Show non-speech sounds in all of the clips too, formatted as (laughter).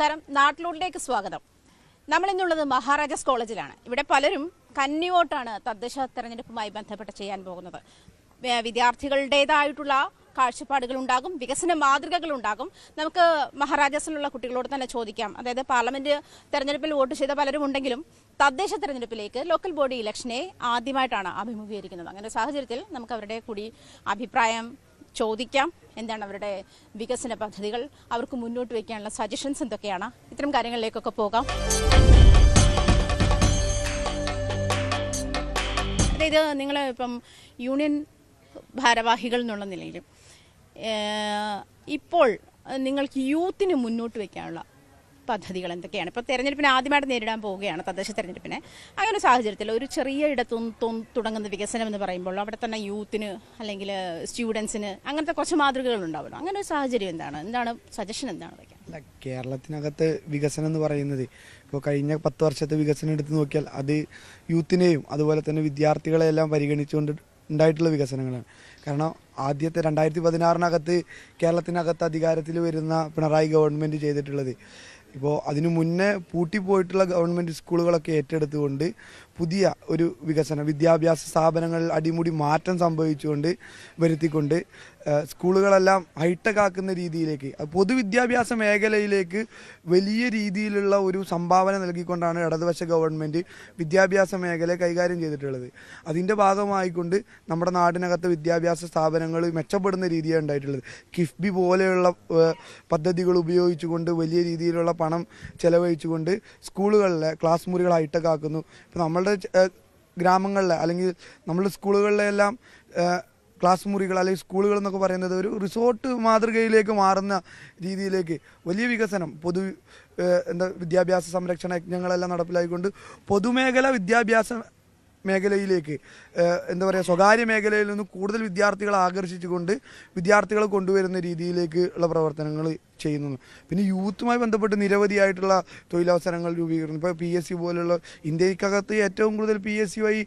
നമസ്കാരം. നാട്ടിലൂടിലേക്ക് സ്വാഗതം. നമ്മൾ ഇന്നുള്ളത് മഹാരാജാസ് കോളേജിലാണ്. ഇവിടെ പലരും കന്നിവോട്ടാണ് തദ്ദേശ തെരഞ്ഞെടുപ്പുമായി ബന്ധപ്പെട്ട് ചെയ്യാൻ പോകുന്നത്. വിദ്യാർത്ഥികളുടേതായിട്ടുള്ള കാഴ്ചപ്പാടുകൾ ഉണ്ടാകും വികസന മാതൃകകൾ ഉണ്ടാകും. നമുക്ക് മഹാരാജാസിലുള്ള കുട്ടികളോട് തന്നെ ചോദിക്കാം. അതായത് പാർലമെന്റ് തെരഞ്ഞെടുപ്പിൽ വോട്ട് ചെയ്ത പലരും ഉണ്ടെങ്കിലും തദ്ദേശ തെരഞ്ഞെടുപ്പിലേക്ക് ലോക്കൽ ബോഡി ഇലക്ഷനെ ആദ്യമായിട്ടാണ് അഭിമുഖീകരിക്കുന്നത്. അങ്ങനെ സാഹചര്യത്തിൽ നമുക്ക് അവരുടെ കൂടി അഭിപ്രായം ചോദിക്കാം. എന്താണ് അവരുടെ വികസന പദ്ധതികൾ? അവർക്ക് മുന്നോട്ട് വയ്ക്കാനുള്ള സജഷൻസ് എന്തൊക്കെയാണ്? ഇത്തരം കാര്യങ്ങളിലേക്കൊക്കെ പോകാം. അതായത് നിങ്ങൾ ഇപ്പം യൂണിയൻ ഭാരവാഹികൾ എന്നുള്ള നിലയിലും ഇപ്പോൾ നിങ്ങൾക്ക് യൂത്തിന് മുന്നോട്ട് വയ്ക്കാനുള്ള പദ്ധതികൾ എന്തൊക്കെയാണ്? ഇപ്പോൾ തെരഞ്ഞെടുപ്പിനെ ആദ്യമായിട്ട് നേരിടാൻ പോവുകയാണ് തദ്ദേശ തെരഞ്ഞെടുപ്പിനെ. അങ്ങനെ ഒരു സാഹചര്യത്തിൽ ഒരു ചെറിയ ഇടത്തു തുടങ്ങുന്ന വികസനം എന്ന് പറയുമ്പോൾ അവിടെ തന്നെ യൂത്തിന് അല്ലെങ്കിൽ സ്റ്റുഡൻസിന് അങ്ങനത്തെ കുറച്ച് മാതൃകകൾ ഉണ്ടാവണം. അങ്ങനെ ഒരു സാഹചര്യം എന്താണ്? എന്താണ് സജഷൻ എന്താണ് അല്ല കേരളത്തിനകത്ത് വികസനം എന്ന് പറയുന്നത് ഇപ്പോൾ കഴിഞ്ഞ പത്ത് വർഷത്തെ വികസനം എടുത്ത് നോക്കിയാൽ അത് യൂത്തിനെയും അതുപോലെ തന്നെ വിദ്യാർത്ഥികളെയെല്ലാം പരിഗണിച്ചുകൊണ്ട് ഉണ്ടായിട്ടുള്ള വികസനങ്ങളാണ്. കാരണം ആദ്യത്തെ രണ്ടായിരത്തി പതിനാറിനകത്ത് കേരളത്തിനകത്ത് അധികാരത്തിൽ വരുന്ന പിണറായി ഗവൺമെന്റ് ചെയ്തിട്ടുള്ളത് ഇപ്പോൾ അതിനു മുന്നേ പൂട്ടിപ്പോയിട്ടുള്ള ഗവൺമെന്റ് സ്കൂളുകളൊക്കെ ഏറ്റെടുത്തുകൊണ്ട് പുതിയ ഒരു വികസനം വിദ്യാഭ്യാസ സ്ഥാപനങ്ങളിൽ അടിമുടി മാറ്റം സംഭവിച്ചുകൊണ്ട് വരുത്തിക്കൊണ്ട് സ്കൂളുകളെല്ലാം ഹൈടെക് ആക്കുന്ന രീതിയിലേക്ക് പൊതുവിദ്യാഭ്യാസ മേഖലയിലേക്ക് വലിയ രീതിയിലുള്ള ഒരു സംഭാവന നൽകിക്കൊണ്ടാണ് ഇടതുപക്ഷ ഗവൺമെന്റ് വിദ്യാഭ്യാസ മേഖല കൈകാര്യം ചെയ്തിട്ടുള്ളത്. അതിന്റെ ഭാഗമായിക്കൊണ്ട് നമ്മുടെ നാടിനകത്ത് വിദ്യാഭ്യാസ സ്ഥാപനങ്ങൾ മെച്ചപ്പെടുന്ന രീതിയാണ് ഉണ്ടായിട്ടുള്ളത്. കിഫ്ബി പോലെയുള്ള പദ്ധതികൾ ഉപയോഗിച്ചുകൊണ്ട് വലിയ രീതിയിലുള്ള പണം ചെലവഴിച്ചുകൊണ്ട് സ്കൂളുകളിലെ ക്ലാസ് മുറികൾ ഹൈടെക് ആക്കുന്നു. ഇപ്പോൾ നമ്മളുടെ ഗ്രാമങ്ങളിലെ അല്ലെങ്കിൽ നമ്മളുടെ സ്കൂളുകളിലെല്ലാം ക്ലാസ് മുറികൾ അല്ലെങ്കിൽ സ്കൂളുകൾ എന്നൊക്കെ പറയുന്നത് ഒരു റിസോർട്ട് മാതൃകയിലേക്ക് മാറുന്ന രീതിയിലേക്ക് വലിയ വികസനം പൊതു എന്താ വിദ്യാഭ്യാസ സംരക്ഷണ യജ്ഞങ്ങളെല്ലാം നടപ്പിലായിക്കൊണ്ട് പൊതുമേഖല വിദ്യാഭ്യാസ മേഖലയിലേക്ക് എന്താ പറയുക സ്വകാര്യ മേഖലയിൽ നിന്ന് കൂടുതൽ വിദ്യാർത്ഥികളെ ആകർഷിച്ചുകൊണ്ട് വിദ്യാർത്ഥികളെ കൊണ്ടുവരുന്ന രീതിയിലേക്ക് ഉള്ള പ്രവർത്തനങ്ങൾ ചെയ്യുന്നു. പിന്നെ യൂത്തുമായി ബന്ധപ്പെട്ട് നിരവധിയായിട്ടുള്ള തൊഴിലവസരങ്ങൾ രൂപീകരിക്കുന്നു. ഇപ്പോൾ പി എസ് സി പോലുള്ള ഇന്ത്യക്കകത്ത് ഏറ്റവും കൂടുതൽ പി എസ് സി വഴി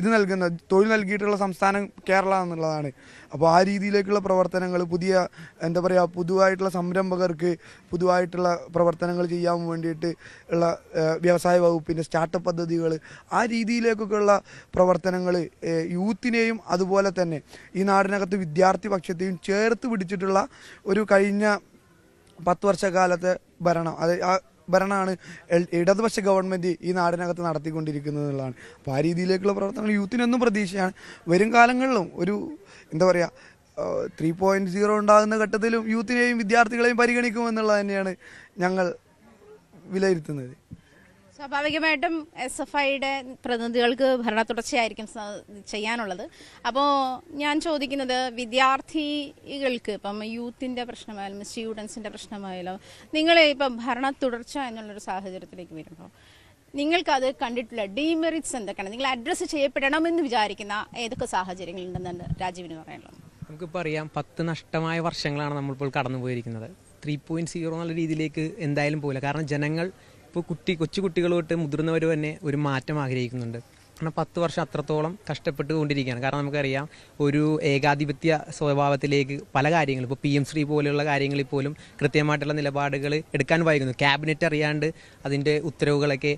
ഇത് നൽകുന്ന തൊഴിൽ നൽകിയിട്ടുള്ള സംസ്ഥാനം കേരള എന്നുള്ളതാണ്. അപ്പോൾ ആ രീതിയിലേക്കുള്ള പ്രവർത്തനങ്ങൾ പുതിയ എന്താ പറയുക പുതുവായിട്ടുള്ള സംരംഭകർക്ക് പുതുവായിട്ടുള്ള പ്രവർത്തനങ്ങൾ ചെയ്യാൻ വേണ്ടിയിട്ട് ഉള്ള വ്യവസായ വകുപ്പിന്റെ സ്റ്റാർട്ടപ്പ് പദ്ധതികൾ ആ രീതിയിലേക്കൊക്കെ ഉള്ള പ്രവർത്തനങ്ങൾ യൂത്തിനെയും അതുപോലെ തന്നെ ഈ നാടിനകത്ത് വിദ്യാർത്ഥി പക്ഷത്തെയും ചേർത്ത് പിടിച്ചിട്ടുള്ള ഒരു കഴിഞ്ഞ പത്ത് വർഷക്കാലത്തെ ഭരണം. അത് ആ ഭരണമാണ് ഇടതുപക്ഷ ഗവൺമെന്റ് ഈ നാടിനകത്ത് നടത്തിക്കൊണ്ടിരിക്കുന്നത് എന്നുള്ളതാണ്. അപ്പോൾ ആ രീതിയിലേക്കുള്ള പ്രവർത്തനങ്ങൾ യൂത്തിനൊന്നും പ്രതീക്ഷയാണ്. വരും കാലങ്ങളിലും ഒരു എന്താ പറയുക ത്രീ പോയിന്റ് സീറോ ഉണ്ടാകുന്ന ഘട്ടത്തിലും യൂത്തിനെയും വിദ്യാർത്ഥികളെയും പരിഗണിക്കുമെന്നുള്ളത് തന്നെയാണ് ഞങ്ങൾ വിലയിരുത്തുന്നത്. സ്വാഭാവികമായിട്ടും എസ് എഫ് ഐയുടെ പ്രതിനിധികൾക്ക് ഭരണ തുടർച്ചയായിരിക്കും ചെയ്യാനുള്ളത്. അപ്പോൾ ഞാൻ ചോദിക്കുന്നത് വിദ്യാർത്ഥികൾക്ക് ഇപ്പം യൂത്തിന്റെ പ്രശ്നമായാലും സ്റ്റുഡൻസിന്റെ പ്രശ്നമായാലും നിങ്ങൾ ഇപ്പം ഭരണ തുടർച്ച എന്നുള്ളൊരു സാഹചര്യത്തിലേക്ക് വരുമ്പോൾ നിങ്ങൾക്കത് കണ്ടിട്ടുള്ള ഡീമെറിറ്റ്സ് എന്തൊക്കെയാണ്? നിങ്ങൾ അഡ്രസ്സ് ചെയ്യപ്പെടണമെന്ന് വിചാരിക്കുന്ന ഏതൊക്കെ സാഹചര്യങ്ങളുണ്ടെന്നാണ് രാജീവിന് പറയാനുള്ളത്? നമുക്കിപ്പോൾ അറിയാം പത്ത് നഷ്ടമായ വർഷങ്ങളാണ് നമ്മളിപ്പോൾ കടന്നു പോയിരിക്കുന്നത് ത്രീ പോയിന്റ് സീറോ എന്നുള്ള രീതിയിലേക്ക് എന്തായാലും പോകില്ല കാരണം ജനങ്ങൾ ഇപ്പോൾ കുട്ടി കൊച്ചു കുട്ടികൾ തൊട്ട് മുതിർന്നവർ തന്നെ ഒരു മാറ്റം ആഗ്രഹിക്കുന്നുണ്ട്. കാരണം പത്ത് വർഷം അത്രത്തോളം കഷ്ടപ്പെട്ട് കൊണ്ടിരിക്കുകയാണ് കാരണം നമുക്കറിയാം ഒരു ഏകാധിപത്യ സ്വഭാവത്തിലേക്ക് പല കാര്യങ്ങളും ഇപ്പോൾ പി എം ശ്രീ പോലെയുള്ള കാര്യങ്ങളിൽ പോലും കൃത്യമായിട്ടുള്ള നിലപാടുകൾ എടുക്കാൻ വൈകുന്നു. ക്യാബിനറ്റ് അറിയാണ്ട് അതിന്റെ ഉത്തരവുകളൊക്കെ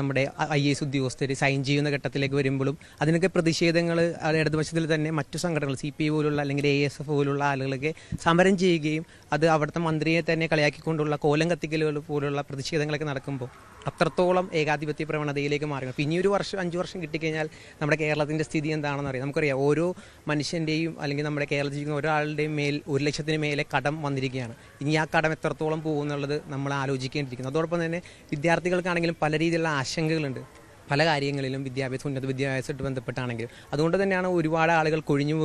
നമ്മുടെ ഐ എസ് ഉദ്യോഗസ്ഥർ സൈൻ ചെയ്യുന്ന ഘട്ടത്തിലേക്ക് വരുമ്പോഴും അതിനൊക്കെ പ്രതിഷേധങ്ങൾ ഇടതുപക്ഷത്തിൽ തന്നെ മറ്റു സംഘടനകൾ സി പി പോലുള്ള അല്ലെങ്കിൽ എ എസ് എഫ് പോലുള്ള ആളുകളൊക്കെ സമരം ചെയ്യുകയും അത് അവിടുത്തെ മന്ത്രിയെ തന്നെ കളിയാക്കിക്കൊണ്ടുള്ള കോലം കത്തിക്കലുകൾ പോലുള്ള പ്രതിഷേധങ്ങളൊക്കെ നടക്കുമ്പോൾ അത്രത്തോളം ഏകാധിപത്യ പ്രവണതയിലേക്ക് മാറി അപ്പോൾ ഇനി ഒരു വർഷം അഞ്ച് വർഷം കിട്ടിക്കഴിഞ്ഞാൽ നമ്മുടെ കേരളത്തിന്റെ സ്ഥിതി എന്താണെന്ന് അറിയാം. നമുക്കറിയാം ഓരോ മനുഷ്യന്റെയും അല്ലെങ്കിൽ നമ്മുടെ കേരളത്തിൽ ജീവിക്കുന്ന ഒരാളുടെയും മേൽ ഒരു ലക്ഷത്തിന് മേലെ കടം വന്നിരിക്കുകയാണ്. ഇനി ആ കടം എത്രത്തോളം പോകുമെന്നുള്ളത് നമ്മൾ ആലോചിക്കേണ്ടിയിരിക്കുന്നു. അതോടൊപ്പം തന്നെ വിദ്യാർത്ഥികൾക്കാണെങ്കിലും പല രീതിയിലുള്ള ആശങ്കകളുണ്ട്. പല കാര്യങ്ങളിലും വിദ്യാഭ്യാസം ഉന്നത വിദ്യാഭ്യാസമായിട്ട് ബന്ധപ്പെട്ടാണെങ്കിലും അതുകൊണ്ട് തന്നെയാണ് ഒരുപാട് ആളുകൾ കൊഴിഞ്ഞു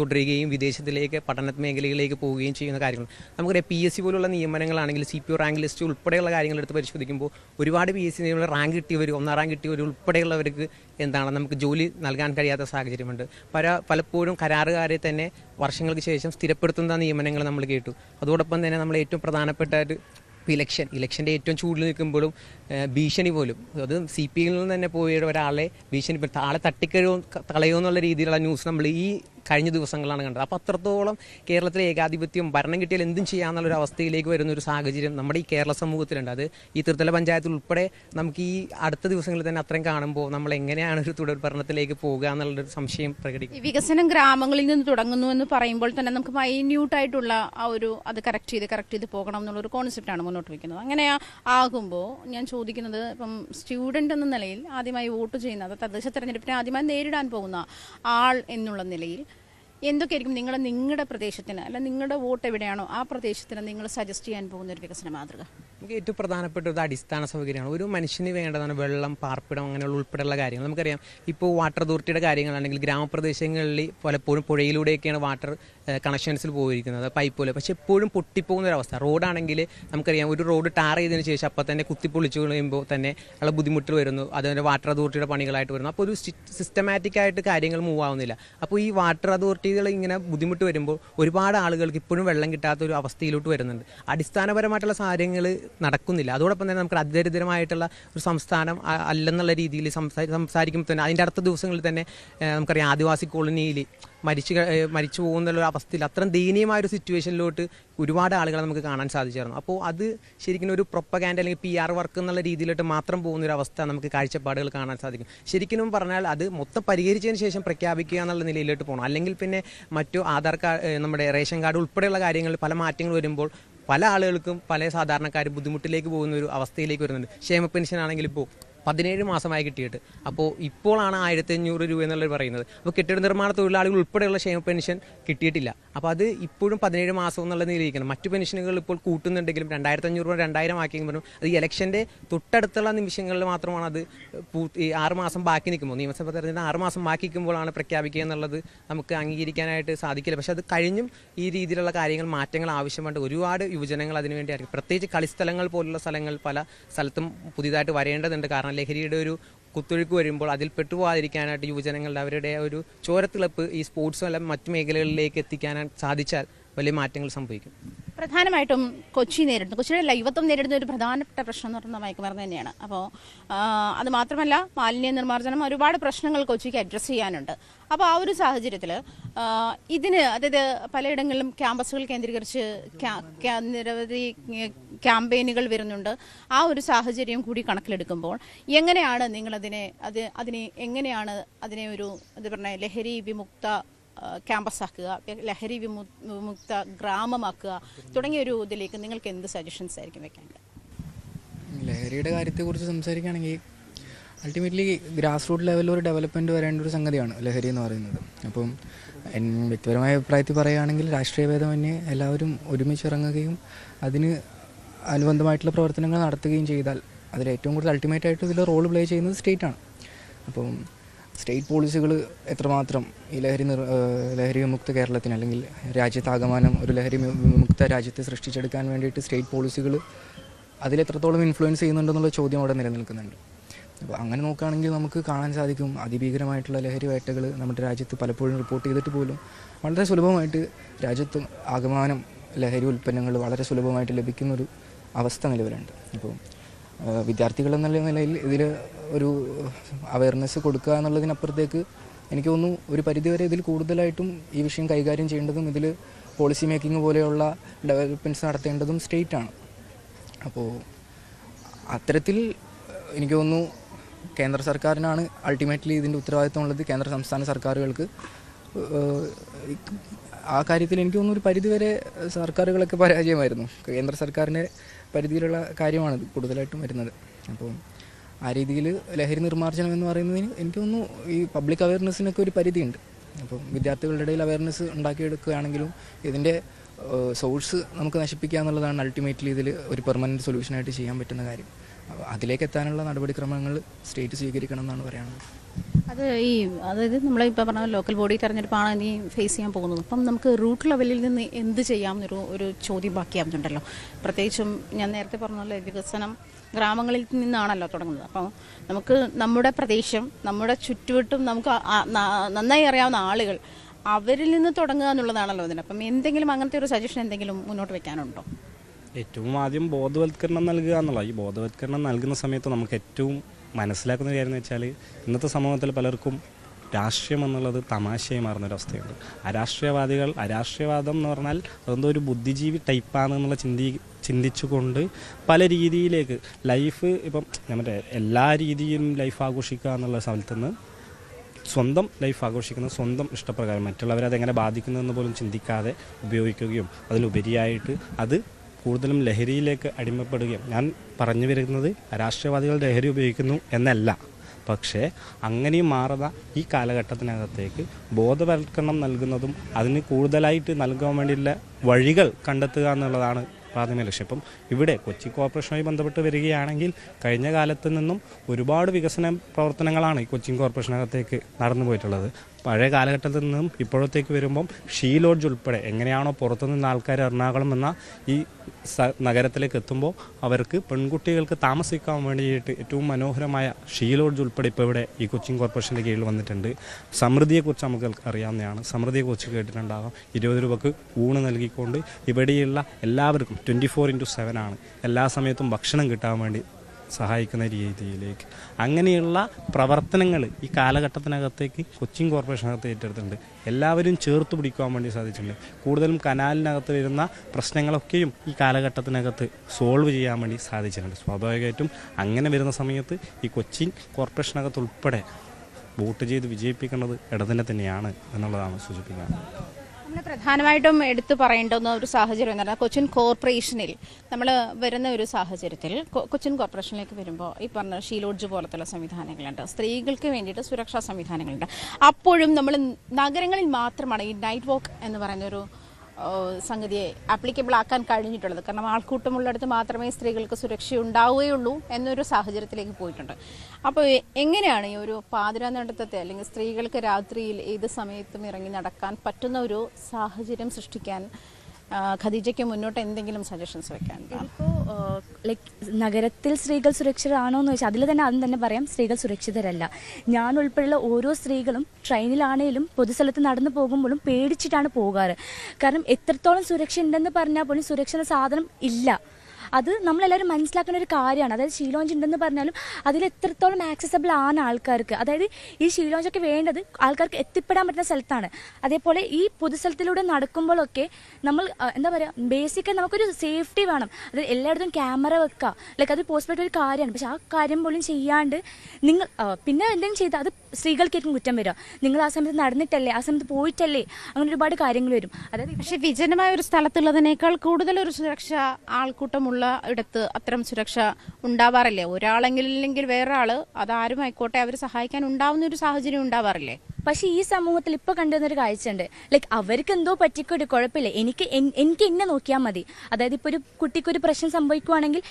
തുടരുകയും വിദേശത്തിലേക്ക് പഠന മേഖലകളിലേക്ക് പോവുകയും ചെയ്യുന്ന കാര്യങ്ങൾ. നമുക്കറിയാം പി എസ് സി പോലുള്ള നിയമനങ്ങളാണെങ്കിൽ C P O rank list ഉൾപ്പെടെയുള്ള കാര്യങ്ങളെടുത്ത് പരിശോധിക്കുമ്പോൾ ഒരുപാട് പി എസ് സി റാങ്ക് കിട്ടിയവർ ഒന്നാം റാങ്ക് കിട്ടിയവർ ഉൾപ്പെടെയുള്ളവർക്ക് എന്താണ്? നമുക്ക് ജോലി നൽകാൻ കഴിയാത്ത സാഹചര്യമുണ്ട്. പല പലപ്പോഴും കരാറുകാരെ തന്നെ വർഷങ്ങൾക്ക് ശേഷം സ്ഥിരപ്പെടുത്തുന്ന നിയമനങ്ങൾ നമ്മൾ കേട്ടു. അതോടൊപ്പം തന്നെ നമ്മൾ ഏറ്റവും പ്രധാനപ്പെട്ട ഒരു ഇലക്ഷൻ ഇലക്ഷന്റെ ഏറ്റവും ചൂടിൽ നിൽക്കുമ്പോഴും ഭീഷണി പോലും. അത് സി പി ഐയിൽ നിന്ന് തന്നെ പോയ ഒരാളെ ഭീഷണി ആളെ തട്ടിക്കഴിയോ കളയോ എന്നുള്ള രീതിയിലുള്ള ന്യൂസ് നമ്മൾ ഈ കഴിഞ്ഞ ദിവസങ്ങളാണ് കണ്ടത്. അപ്പോൾ അത്രത്തോളം കേരളത്തിലെ ഏകാധിപത്യം ഭരണം കിട്ടിയാൽ എന്തും ചെയ്യാമെന്നുള്ളൊരു അവസ്ഥയിലേക്ക് വരുന്ന ഒരു സാഹചര്യം നമ്മുടെ ഈ കേരള സമൂഹത്തിലുണ്ട്. അത് ഈ തൃത്തല പഞ്ചായത്തിൽ ഉൾപ്പെടെ നമുക്ക് ഈ അടുത്ത ദിവസങ്ങളിൽ തന്നെ അത്രയും കാണുമ്പോൾ നമ്മൾ എങ്ങനെയാണ് ഒരു തുടർ ഭരണത്തിലേക്ക് പോകുക എന്നുള്ളൊരു സംശയം പ്രകടിപ്പിക്കും വികസനം ഗ്രാമങ്ങളിൽ നിന്ന് തുടങ്ങുന്നു എന്ന് പറയുമ്പോൾ തന്നെ നമുക്ക് മൈന്യൂട്ടായിട്ടുള്ള ആ ഒരു അത് കറക്റ്റ് ചെയ്ത് കറക്റ്റ് ചെയ്ത് പോകണം എന്നുള്ള ഒരു കോൺസെപ്റ്റാണ് മുന്നോട്ട് വയ്ക്കുന്നത് അങ്ങനെ ആകുമ്പോൾ ഞാൻ ചോദിക്കുന്നത് ഇപ്പം സ്റ്റുഡന്റ് എന്ന നിലയിൽ ആദ്യമായി വോട്ട് ചെയ്യുന്ന അത് തദ്ദേശ തെരഞ്ഞെടുപ്പിനെ ആദ്യമായി നേരിടാൻ പോകുന്ന ആൾ എന്നുള്ള നിലയിൽ എന്തൊക്കെയായിരിക്കും നിങ്ങൾ നിങ്ങളുടെ പ്രദേശത്തിന് അല്ല നിങ്ങളുടെ വോട്ട് എവിടെയാണോ ആ പ്രദേശത്തിന് നിങ്ങൾ സജസ്റ്റ് ചെയ്യാൻ പോകുന്ന ഒരു വികസന മാതൃക? നമുക്ക് ഏറ്റവും പ്രധാനപ്പെട്ട ഒരു അടിസ്ഥാന സൗകര്യമാണ്. ഒരു മനുഷ്യന് വേണ്ടതാണ് വെള്ളം പാർപ്പിടം അങ്ങനെയുള്ള ഉൾപ്പെടെയുള്ള കാര്യങ്ങൾ. നമുക്കറിയാം ഇപ്പോൾ വാട്ടർ അതോറിറ്റിയുടെ കാര്യങ്ങളാണെങ്കിൽ ഗ്രാമപ്രദേശങ്ങളിൽ പലപ്പോഴും പുഴയിലൂടെയൊക്കെയാണ് വാട്ടർ കണക്ഷൻസിൽ പോയിരിക്കുന്നത്. പൈപ്പ് പോലെ. പക്ഷേ എപ്പോഴും പൊട്ടിപ്പോകുന്ന ഒരു അവസ്ഥ. റോഡാണെങ്കിൽ നമുക്കറിയാം ഒരു റോഡ് ടാർ ചെയ്തതിന് ശേഷം അപ്പം തന്നെ കുത്തിപ്പൊളിച്ചു കഴിയുമ്പോൾ തന്നെ ഉള്ള ബുദ്ധിമുട്ട് വരുന്നു. അതുപോലെ വാട്ടർ അതോറിറ്റിയുടെ പണികളായിട്ട് വരുന്നു. അപ്പോൾ ഒരു സിസ്റ്റമാറ്റിക് ആയിട്ട് കാര്യങ്ങൾ മൂവ് ആവുന്നില്ല. അപ്പോൾ ഈ വാട്ടർ അതോറിറ്റികൾ ഇങ്ങനെ ബുദ്ധിമുട്ട് വരുമ്പോൾ ഒരുപാട് ആളുകൾക്ക് ഇപ്പോഴും വെള്ളം കിട്ടാത്ത ഒരു അവസ്ഥയിലോട്ട് വരുന്നുണ്ട്. അടിസ്ഥാനപരമായിട്ടുള്ള കാര്യങ്ങൾ നടക്കുന്നില്ല. അതോടൊപ്പം തന്നെ നമുക്ക് അതിദരിദ്രമായിട്ടുള്ള ഒരു സംസ്ഥാനം അല്ലെന്നുള്ള രീതിയിൽ സംസാ- സംസാരിക്കുമ്പോൾ തന്നെ അതിന്റെ അടുത്ത ദിവസങ്ങളിൽ തന്നെ നമുക്കറിയാം ആദിവാസി കോളനിയിൽ മരിച്ചു മരിച്ചു പോകുന്ന ഒരു അവസ്ഥയിൽ അത്രയും ദയനീയമായ ഒരു സിറ്റുവേഷനിലോട്ട് ഒരുപാട് ആളുകളെ നമുക്ക് കാണാൻ സാധിച്ചായിരുന്നു. അപ്പോൾ അത് ശരിക്കും ഒരു പ്രൊപ്പഗാൻഡ് അല്ലെങ്കിൽ പി ആർ വർക്ക് എന്നുള്ള രീതിയിലോട്ട് മാത്രം പോകുന്ന ഒരു അവസ്ഥ നമുക്ക് കാഴ്ചപ്പാടുകൾ കാണാൻ സാധിക്കും. ശരിക്കും പറഞ്ഞാൽ അത് മൊത്തം പരിഹരിച്ചതിന് ശേഷം പ്രഖ്യാപിക്കുക എന്നുള്ള നിലയിലോട്ട് പോകണം അല്ലെങ്കിൽ പിന്നെ മറ്റു ആധാർ കാർഡ് നമ്മുടെ റേഷൻ കാർഡ് ഉൾപ്പെടെയുള്ള കാര്യങ്ങളിൽ പല മാറ്റങ്ങൾ വരുമ്പോൾ പല ആളുകൾക്കും പല സാധാരണക്കാരും ബുദ്ധിമുട്ടിലേക്ക് പോകുന്ന ഒരു അവസ്ഥയിലേക്ക് വരുന്നുണ്ട്. ക്ഷേമ പെൻഷൻ ആണെങ്കിൽ ഇപ്പോൾ പതിനേഴ് മാസമായി കിട്ടിയിട്ട്. അപ്പോൾ ഇപ്പോഴാണ് ആയിരത്തി അഞ്ഞൂറ് രൂപ എന്നുള്ളത് പറയുന്നത്. അപ്പോൾ കെട്ടിട നിർമ്മാണ തൊഴിലാളികൾ ഉൾപ്പെടെയുള്ള ക്ഷേമ പെൻഷൻ കിട്ടിയിട്ടില്ല. അപ്പോൾ അത് ഇപ്പോഴും പതിനേഴ് മാസം എന്നുള്ള നിലയിലിരിക്കണം മറ്റു പെൻഷനുകൾ ഇപ്പോൾ കൂട്ടുന്നുണ്ടെങ്കിലും രണ്ടായിരത്തി അഞ്ഞൂറ് രൂപ രണ്ടായിരം ആക്കിയെങ്കിലും അത് ഈ ഇലക്ഷന്റെ തൊട്ടടുത്തുള്ള നിമിഷങ്ങളിൽ മാത്രമാണ് അത് പൂർത്തി മാസം ബാക്കി നിൽക്കുമ്പോൾ. നിയമസഭ തെരഞ്ഞെടുപ്പ് ആറ് മാസം ബാക്കി നിൽക്കുമ്പോഴാണ് പ്രഖ്യാപിക്കുക എന്നുള്ളത് നമുക്ക് അംഗീകരിക്കാനായിട്ട് സാധിക്കില്ല. പക്ഷേ അത് കഴിഞ്ഞും ഈ രീതിയിലുള്ള കാര്യങ്ങൾ മാറ്റങ്ങൾ ആവശ്യമുണ്ട് ഒരുപാട് യുവജനങ്ങൾ അതിനുവേണ്ടി ആയിരിക്കും പ്രത്യേകിച്ച് കളിസ്ഥലങ്ങൾ പോലുള്ള സ്ഥലങ്ങൾ പല സ്ഥലത്തും പുതിയതായിട്ട് വരേണ്ടതുണ്ട്. കാരണം ലഹരിയുടെ ഒരു കുത്തൊഴുക്ക് വരുമ്പോൾ അതിൽ പെട്ടുപോകാതിരിക്കാനായിട്ട് യുവജനങ്ങളുടെ അവരുടെ ഒരു ചോരത്തിളപ്പ് ഈ സ്പോർട്സും അല്ല മറ്റു മേഖലകളിലേക്ക് എത്തിക്കാനായിട്ട് സാധിച്ചാൽ വലിയ മാറ്റങ്ങൾ സംഭവിക്കും. പ്രധാനമായിട്ടും കൊച്ചി നേരിടുന്നു. കൊച്ചിയുടെ യുവത്വം നേരിടുന്ന ഒരു പ്രധാനപ്പെട്ട പ്രശ്നം എന്ന് പറയുന്നത് മയക്കുമരുന്ന് തന്നെയാണ്. അപ്പോൾ അത് മാത്രമല്ല മാലിന്യ നിർമ്മാർജനം ഒരുപാട് പ്രശ്നങ്ങൾ കൊച്ചിക്ക് അഡ്രസ്സ് ചെയ്യാനുണ്ട്. അപ്പോൾ ആ ഒരു സാഹചര്യത്തിൽ ഇതിന് അതായത് പലയിടങ്ങളിലും ക്യാമ്പസുകൾ കേന്ദ്രീകരിച്ച് നിരവധി ക്യാമ്പയിനുകൾ വരുന്നുണ്ട്. ആ ഒരു സാഹചര്യം കൂടി കണക്കിലെടുക്കുമ്പോൾ എങ്ങനെയാണ് നിങ്ങളതിനെ അത് അതിനെ എങ്ങനെയാണ് അതിനെ ഒരു ഇത് പറഞ്ഞ ലഹരി വിമുക്ത ആ, ക്യാമ്പസ് ആക്കുക ലഹരി വിമു വിമുക്ത ഗ്രാമമാക്കുക തുടങ്ങിയ ഒരു ഇതിലേക്ക് നിങ്ങൾക്ക് എന്ത് സജഷൻസ് ആയിരിക്കും വെക്കേണ്ടത്? ലഹരിയുടെ കാര്യത്തെക്കുറിച്ച് സംസാരിക്കുകയാണെങ്കിൽ അൾട്ടിമേറ്റ്ലി ഗ്രാസ് റൂട്ട് ലെവലിൽ ഒരു ഡെവലപ്മെന്റ് വരേണ്ട ഒരു സംഗതിയാണ് ലഹരി എന്ന് പറയുന്നത്. അപ്പം വ്യക്തിപരമായ അഭിപ്രായത്തിൽ പറയുകയാണെങ്കിൽ രാഷ്ട്രീയ ഭേദമന്യേ എല്ലാവരും ഒരുമിച്ച് ഇറങ്ങുകയും അതിന് അനുബന്ധമായിട്ടുള്ള പ്രവർത്തനങ്ങൾ നടത്തുകയും ചെയ്താൽ അതിൽ ഏറ്റവും കൂടുതൽ അൾട്ടിമേറ്റ് ആയിട്ട് ഇതിൽ റോൾ പ്ലേ ചെയ്യുന്നത് സ്റ്റേറ്റാണ് അപ്പം സ്റ്റേറ്റ് പോളിസികൾ എത്രമാത്രം ഈ ലഹരി നിർ ലഹരി വിമുക്ത കേരളത്തിന് അല്ലെങ്കിൽ രാജ്യത്താകമാനം ഒരു ലഹരി വിമുക്ത രാജ്യത്തെ സൃഷ്ടിച്ചെടുക്കാൻ വേണ്ടിയിട്ട് സ്റ്റേറ്റ് പോളിസികൾ അതിലെത്രത്തോളം ഇൻഫ്ലുവൻസ് ചെയ്യുന്നുണ്ടെന്നുള്ള ചോദ്യം അവിടെ നിലനിൽക്കുന്നുണ്ട്. അപ്പോൾ അങ്ങനെ നോക്കുകയാണെങ്കിൽ നമുക്ക് കാണാൻ സാധിക്കും അതിഭീകരമായിട്ടുള്ള ലഹരി വേട്ടകൾ നമ്മുടെ രാജ്യത്ത് പലപ്പോഴും റിപ്പോർട്ട് ചെയ്തിട്ട് പോലും വളരെ സുലഭമായിട്ട് രാജ്യത്ത് ആകമാനം ലഹരി ഉൽപ്പന്നങ്ങൾ വളരെ സുലഭമായിട്ട് ലഭിക്കുന്നൊരു അവസ്ഥ നിലവിലുണ്ട്. അപ്പോൾ വിദ്യാർത്ഥികൾ എന്നുള്ള നിലയിൽ ഇതിൽ ഒരു അവയർനെസ് കൊടുക്കുക എന്നുള്ളതിനപ്പുറത്തേക്ക് എനിക്ക് തോന്നുന്നു ഒരു പരിധിവരെ ഇതിൽ കൂടുതലായിട്ടും ഈ വിഷയം കൈകാര്യം ചെയ്യേണ്ടതും ഇതിൽ പോളിസി മേക്കിംഗ് പോലെയുള്ള ഡെവലപ്മെന്റ്സ് നടത്തേണ്ടതും സ്റ്റേറ്റ് ആണ്. അപ്പോൾ അത്തരത്തിൽ എനിക്ക് തോന്നുന്നു കേന്ദ്ര സർക്കാരിനാണ് അൾട്ടിമേറ്റ്ലി ഇതിന്റെ ഉത്തരവാദിത്വം ഉള്ളത് കേന്ദ്ര സംസ്ഥാന സർക്കാരുകൾക്ക്. ആ കാര്യത്തിൽ എനിക്ക് തോന്നുന്നു ഒരു പരിധിവരെ സർക്കാരുകളൊക്കെ പരാജയമായിരുന്നു. കേന്ദ്ര സർക്കാരിന്റെ പരിധിയിലുള്ള കാര്യമാണിത് കൂടുതലായിട്ടും വരുന്നത്. അപ്പോൾ ആ രീതിയിൽ ലഹരി നിർമ്മാർജനം എന്ന് പറയുന്നതിന് എനിക്ക് തോന്നുന്നു ഈ പബ്ലിക് അവയർനെസ്സിനൊക്കെ ഒരു പരിധിയുണ്ട്. അപ്പം വിദ്യാർത്ഥികളുടെ ഇടയിൽ അവയർനെസ് ഉണ്ടാക്കിയെടുക്കുകയാണെങ്കിലും ഇതിന്റെ സോഴ്സ് നമുക്ക് നശിപ്പിക്കുക എന്നുള്ളതാണ് അൾട്ടിമേറ്റ്ലി ഇതിൽ ഒരു പെർമനന്റ് സൊല്യൂഷനായിട്ട് ചെയ്യാൻ പറ്റുന്ന കാര്യം. അതിലേക്ക് എത്താനുള്ള നടപടിക്രമങ്ങൾ സ്റ്റേറ്റ് സ്വീകരിക്കണം എന്നാണ് പറയാനുള്ളത് അത് ഈ അതായത് നമ്മൾ ഇപ്പോൾ പറഞ്ഞ ലോക്കൽ ബോഡി തെരഞ്ഞെടുപ്പാണ് ഇനി ഫേസ് ചെയ്യാൻ പോകുന്നത്. അപ്പം നമുക്ക് റൂട്ട് ലെവലിൽ നിന്ന് എന്ത് ചെയ്യാമെന്നൊരു ഒരു ചോദ്യം ബാക്കിയാവുന്നുണ്ടല്ലോ. പ്രത്യേകിച്ചും ഞാൻ നേരത്തെ പറഞ്ഞ പോലെ വികസനം ഗ്രാമങ്ങളിൽ നിന്നാണല്ലോ തുടങ്ങുന്നത്. അപ്പോൾ നമുക്ക് നമ്മുടെ പ്രദേശം നമ്മുടെ ചുറ്റുവട്ടും നമുക്ക് നന്നായി അറിയാവുന്ന ആളുകൾ അവരിൽ നിന്ന് തുടങ്ങുക എന്നുള്ളതാണല്ലോ ഇതിന്. അപ്പം എന്തെങ്കിലും അങ്ങനത്തെ ഒരു സജഷൻ എന്തെങ്കിലും മുന്നോട്ട് വെക്കാനുണ്ടോ? ഏറ്റവും ആദ്യം ബോധവൽക്കരണം നൽകുക എന്നുള്ള ഈ ബോധവൽക്കരണം നൽകുന്ന സമയത്ത് നമുക്ക് ഏറ്റവും മനസ്സിലാക്കുന്ന കാര്യം എന്ന് വെച്ചാൽ ഇന്നത്തെ സമൂഹത്തിൽ പലർക്കും രാഷ്ട്രീയം എന്നുള്ളത് തമാശയായി മാറുന്നൊരവസ്ഥയുണ്ട് അരാഷ്ട്രീയവാദികൾ അരാഷ്ട്രീയവാദം എന്ന് പറഞ്ഞാൽ അതെന്തോ ഒരു ബുദ്ധിജീവി ടൈപ്പാണെന്നുള്ള ചിന്തി ചിന്തിച്ചുകൊണ്ട് പല രീതിയിലേക്ക് ലൈഫ് ഇപ്പം ഞാൻ മറ്റേ എല്ലാ രീതിയിലും ലൈഫ് ആഘോഷിക്കുക എന്നുള്ള സ്ഥലത്ത് നിന്ന് സ്വന്തം ലൈഫ് ആഘോഷിക്കുന്ന സ്വന്തം ഇഷ്ടപ്രകാരം മറ്റുള്ളവരെ അതെങ്ങനെ ബാധിക്കുന്നതെന്ന് പോലും ചിന്തിക്കാതെ ഉപയോഗിക്കുകയും അതിലുപരിയായിട്ട് അത് കൂടുതലും ലഹരിയിലേക്ക് അടിമപ്പെടുകയും ഞാൻ പറഞ്ഞു വരുന്നത് രാഷ്ട്രീയവാദികൾ ലഹരി ഉപയോഗിക്കുന്നു എന്നല്ല. പക്ഷേ അങ്ങനെയും മാറുന്ന ഈ കാലഘട്ടത്തിനകത്തേക്ക് ബോധവൽക്കരണം നൽകുന്നതും അതിന് കൂടുതലായിട്ട് നൽകാൻ വേണ്ടിയുള്ള വഴികൾ കണ്ടെത്തുക എന്നുള്ളതാണ് പ്രാഥമിക ലക്ഷ്യം. ഇപ്പം ഇവിടെ കൊച്ചി കോർപ്പറേഷനുമായി ബന്ധപ്പെട്ട് വരികയാണെങ്കിൽ കഴിഞ്ഞ കാലത്ത് നിന്നും ഒരുപാട് വികസന പ്രവർത്തനങ്ങളാണ് ഈ കൊച്ചിൻ കോർപ്പറേഷനകത്തേക്ക് നടന്നു പോയിട്ടുള്ളത് പഴയ കാലഘട്ടത്തിൽ നിന്നും ഇപ്പോഴത്തേക്ക് വരുമ്പം ഷീ ലോഡ്ജ് ഉൾപ്പെടെ എങ്ങനെയാണോ പുറത്തുനിന്ന് ആൾക്കാർ എറണാകുളം എന്ന ഈ നഗരത്തിലേക്ക് എത്തുമ്പോൾ അവർക്ക് പെൺകുട്ടികൾക്ക് താമസിക്കാൻ വേണ്ടിയിട്ട് ഏറ്റവും മനോഹരമായ ഷീ ലോഡ്ജ് ഉൾപ്പെടെ ഇപ്പോൾ ഇവിടെ ഈ കൊച്ചിൻ കോർപ്പറേഷന്റെ കീഴിൽ വന്നിട്ടുണ്ട്. സമൃദ്ധിയെക്കുറിച്ച് നമുക്ക് അറിയാവുന്നതാണ്. സമൃദ്ധിയെക്കുറിച്ച് കേട്ടിട്ടുണ്ടാകാം. ഇരുപത് രൂപക്ക് ഊണ് നൽകിക്കൊണ്ട് ഇവിടെയുള്ള എല്ലാവർക്കും ട്വന്റി ഫോർ ഇന്റു സെവൻ ആണ്. എല്ലാ സമയത്തും ഭക്ഷണം കിട്ടാൻ വേണ്ടി സഹായിക്കുന്ന രീതിയിലേക്ക്. അങ്ങനെയുള്ള പ്രവർത്തനങ്ങൾ ഈ കാലഘട്ടത്തിനകത്തേക്ക് കൊച്ചിൻ കോർപ്പറേഷനകത്ത് ഏറ്റെടുത്തിട്ടുണ്ട്. എല്ലാവരും ചേർത്ത് പിടിക്കുവാൻ വേണ്ടി സാധിച്ചിട്ടുണ്ട്. കൂടുതലും കനാലിനകത്ത് വരുന്ന പ്രശ്നങ്ങളൊക്കെയും ഈ കാലഘട്ടത്തിനകത്ത് സോൾവ് ചെയ്യാൻ വേണ്ടി സാധിച്ചിട്ടുണ്ട്. സ്വാഭാവികമായിട്ടും അങ്ങനെ വരുന്ന സമയത്ത് ഈ കൊച്ചിൻ കോർപ്പറേഷനകത്ത് ഉൾപ്പെടെ വോട്ട് ചെയ്ത് വിജയിപ്പിക്കുന്നത് ഇടതിനെ തന്നെയാണ് എന്നുള്ളതാണ് സൂചിപ്പിക്കുന്നത്. പ്രധാനമായിട്ടും എടുത്തു പറയേണ്ടുന്ന ഒരു സാഹചര്യം എന്ന് പറഞ്ഞാൽ കൊച്ചിൻ കോർപ്പറേഷനിൽ നമ്മൾ വരുന്ന ഒരു സാഹചര്യത്തിൽ കൊച്ചിൻ കോർപ്പറേഷനിലേക്ക് വരുമ്പോൾ ഈ പറഞ്ഞ ഷീലോഡ്ജ് പോലത്തുള്ള സംവിധാനങ്ങളുണ്ട്. സ്ത്രീകൾക്ക് വേണ്ടിയിട്ട് സുരക്ഷാ സംവിധാനങ്ങളുണ്ട്. അപ്പോഴും നമ്മൾ നഗരങ്ങളിൽ മാത്രമാണ് ഈ നൈറ്റ് വോക്ക് എന്ന് പറയുന്ന ഒരു സംഗതിയെ ആപ്ലിക്കബിൾ ആക്കാൻ കഴിഞ്ഞിട്ടുള്ളത്. കാരണം ആൾക്കൂട്ടമുള്ളിടത്ത് മാത്രമേ സ്ത്രീകൾക്ക് സുരക്ഷ ഉണ്ടാവുകയുള്ളൂ എന്നൊരു സാഹചര്യത്തിലേക്ക് പോയിട്ടുണ്ട്. അപ്പോൾ എങ്ങനെയാണ് ഈ ഒരു പാതിര നടത്തത്തെ അല്ലെങ്കിൽ സ്ത്രീകൾക്ക് രാത്രിയിൽ ഏത് സമയത്തും ഇറങ്ങി നടക്കാൻ പറ്റുന്ന ഒരു സാഹചര്യം സൃഷ്ടിക്കാൻ ഖദീജയ്ക്ക് മുന്നോട്ട് എന്തെങ്കിലും സജഷൻസ് വെക്കാൻ ഇപ്പോൾ ലൈക്ക് നഗരത്തിൽ സ്ത്രീകൾ സുരക്ഷിതരാണോ എന്ന് ചോദിച്ചാൽ അതിൽ തന്നെ ആദ്യം തന്നെ പറയാം സ്ത്രീകൾ സുരക്ഷിതരല്ല. ഞാൻ ഉൾപ്പെടെയുള്ള ഓരോ സ്ത്രീകളും ട്രെയിനിലാണേലും പൊതുസ്ഥലത്ത് നടന്നു പോകുമ്പോഴും പേടിച്ചിട്ടാണ് പോകാറ്. കാരണം എത്രത്തോളം സുരക്ഷ ഉണ്ടെന്ന് പറഞ്ഞാൽ പോലും സുരക്ഷ സാധനം ഇല്ല. അത് നമ്മളെല്ലാവരും മനസ്സിലാക്കുന്ന ഒരു കാര്യമാണ്. അതായത് ഷീലോഞ്ച് ഉണ്ടെന്ന് പറഞ്ഞാലും അതിൽ എത്രത്തോളം ആക്സസബിൾ ആണ് ആൾക്കാർക്ക്. അതായത് ഈ ഷീലോഞ്ചൊക്കെ വേണ്ടത് ആൾക്കാർക്ക് എത്തിപ്പെടാൻ പറ്റുന്ന സ്ഥലത്താണ്. അതേപോലെ ഈ പൊതുസ്ഥലത്തിലൂടെ നടക്കുമ്പോഴൊക്കെ നമ്മൾ എന്താ പറയുക ബേസിക്കായി നമുക്കൊരു സേഫ്റ്റി വേണം. അത് എല്ലായിടത്തും ക്യാമറ വെക്കുക ലൈക്ക് അത് പോസിബിലിറ്റി ഒരു കാര്യമാണ്. പക്ഷെ ആ കാര്യം പോലും ചെയ്യാണ്ട് നിങ്ങൾ പിന്നെ എന്തെങ്കിലും ചെയ്താൽ അത് സ്ത്രീകൾക്കായിരിക്കും കുറ്റം വരിക. നിങ്ങൾ ആ സമയത്ത് നടന്നിട്ടല്ലേ ആ സമയത്ത് പോയിട്ടല്ലേ അങ്ങനെ ഒരുപാട് കാര്യങ്ങൾ വരും. അതായത് പക്ഷേ വിജനമായ ഒരു സ്ഥലത്തുള്ളതിനേക്കാൾ കൂടുതൽ ഒരു സുരക്ഷ ആൾക്കൂട്ടമുള്ള ഇടത്ത് അത്തരം സുരക്ഷ ഉണ്ടാവാറില്ലേ? ഒരാളെങ്കിലില്ലെങ്കിൽ വേറെ ആൾ അതാരും അവർ സഹായിക്കാൻ ഉണ്ടാവുന്ന ഒരു സാഹചര്യം ഉണ്ടാവാറില്ലേ? പക്ഷെ ഈ സമൂഹത്തിൽ ഇപ്പൊ കണ്ടുവന്നൊരു കാഴ്ചയുണ്ട്. ലൈക്ക് അവർക്ക് എന്തോ പറ്റിക്കൊരു കുഴപ്പമില്ല? എനിക്ക് എനിക്ക് എന്നെ നോക്കിയാൽ മതി. അതായത് ഇപ്പൊ ഒരു കുട്ടിക്കൊരു പ്രശ്നം സംഭവിക്കുവാണെങ്കിൽ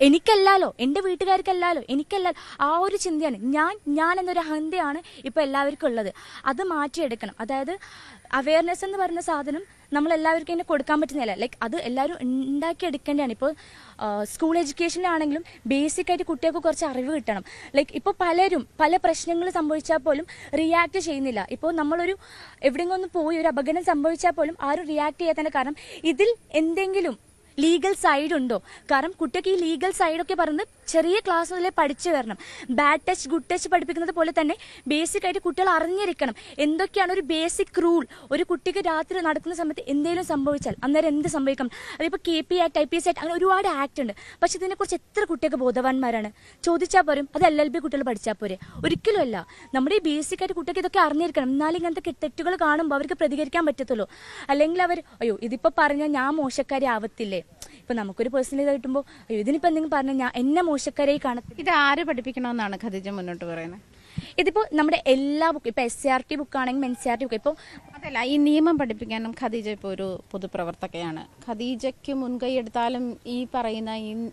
എനിക്കല്ലാലോ എന്റെ വീട്ടുകാർക്കല്ലാലോ എനിക്കല്ല ആ ഒരു ചിന്തയാണ്. ഞാൻ ഞാൻ എന്നൊരു അഹന്തയാണ് ഇപ്പൊ എല്ലാവർക്കും ഉള്ളത്. അത് മാറ്റിയെടുക്കണം. അതായത് അവയർനെസ് എന്ന് പറയുന്ന സാധനം നമ്മൾ എല്ലാവർക്കും തന്നെ കൊടുക്കാൻ പറ്റുന്നില്ല ലൈക്ക് അത് എല്ലാവരും ഉണ്ടാക്കിയെടുക്കേണ്ടതാണ്. ഇപ്പോൾ സ്കൂൾ എഡ്യൂക്കേഷനിലാണെങ്കിലും ബേസിക് ആയിട്ട് കുട്ടികൾക്ക് കുറച്ച് അറിവ് കിട്ടണം. ലൈക്ക് ഇപ്പോൾ പലരും പല പ്രശ്നങ്ങൾ സംഭവിച്ചാൽ പോലും റിയാക്ട് ചെയ്യുന്നില്ല. ഇപ്പോൾ നമ്മളൊരു എവിടെയെങ്കിലും ഒന്ന് പോയി ഒരു അപകടം സംഭവിച്ചാൽ പോലും ആരും റിയാക്ട് ചെയ്യാത്തതിന്റെ കാരണം ഇതിൽ എന്തെങ്കിലും ലീഗൽ സൈഡ് ഉണ്ടോ? കാരണം കുട്ടിക്ക് ഈ ലീഗൽ സൈഡൊക്കെ പറയുന്നത് ചെറിയ ക്ലാസ് മുതലേ പഠിച്ചു വരണം. ബാഡ് ടച്ച് ഗുഡ് ടച്ച് പഠിപ്പിക്കുന്നത് പോലെ തന്നെ ബേസിക് ആയിട്ട് കുട്ടികൾ അറിഞ്ഞിരിക്കണം. എന്തൊക്കെയാണ് ഒരു ബേസിക് റൂൾ ഒരു കുട്ടിക്ക് രാത്രി നടക്കുന്ന സമയത്ത് എന്തെങ്കിലും സംഭവിച്ചാൽ അന്നേരം എന്ത് സംഭവിക്കണം അതിപ്പോൾ K P act I P S act അങ്ങനെ ഒരുപാട് ആക്ട് ഉണ്ട്. പക്ഷെ ഇതിനെക്കുറിച്ച് എത്ര കുട്ടിയൊക്കെ ബോധവാന്മാരാണ്? ചോദിച്ചാൽ പോരും. അത് എൽ എൽ ബി കുട്ടികൾ പഠിച്ചാൽ പോരെ. ഒരിക്കലും അല്ല. നമ്മുടെ ഈ ബേസിക് ആയിട്ട് കുട്ടിക്ക് ഇതൊക്കെ അറിഞ്ഞിരിക്കണം. എന്നാലും ഇങ്ങനത്തെ തെറ്റുകൾ കാണുമ്പോൾ അവർക്ക് പ്രതികരിക്കാൻ പറ്റത്തുള്ളൂ. അല്ലെങ്കിൽ അവർ അയ്യോ ഇതിപ്പോൾ പറഞ്ഞാൽ ഞാൻ മോശക്കാരി ആവത്തില്ലേ? ഇപ്പം നമുക്കൊരു പേഴ്സണൽ കിട്ടുമ്പോൾ അയ്യോ ഇതിനിപ്പോൾ എന്തെങ്കിലും പറഞ്ഞാൽ ഞാൻ എന്നെ മോശക്കാരായി കാണത്തില്ല. ഇത് ആര് പഠിപ്പിക്കണമെന്നാണ് ഖദീജ മുന്നോട്ട് പറയുന്നത്? ഇതിപ്പോൾ നമ്മുടെ എല്ലാ ബുക്കും ഇപ്പോൾ S C R T ബുക്കാണെങ്കിലും N C R T book ഇപ്പോൾ അതല്ല ഈ നിയമം പഠിപ്പിക്കാനും ഖദീജ ഇപ്പോൾ ഒരു പൊതുപ്രവർത്തകയാണ്. ഖദീജയ്ക്ക് മുൻകൈ എടുത്താലും ഈ പറയുന്ന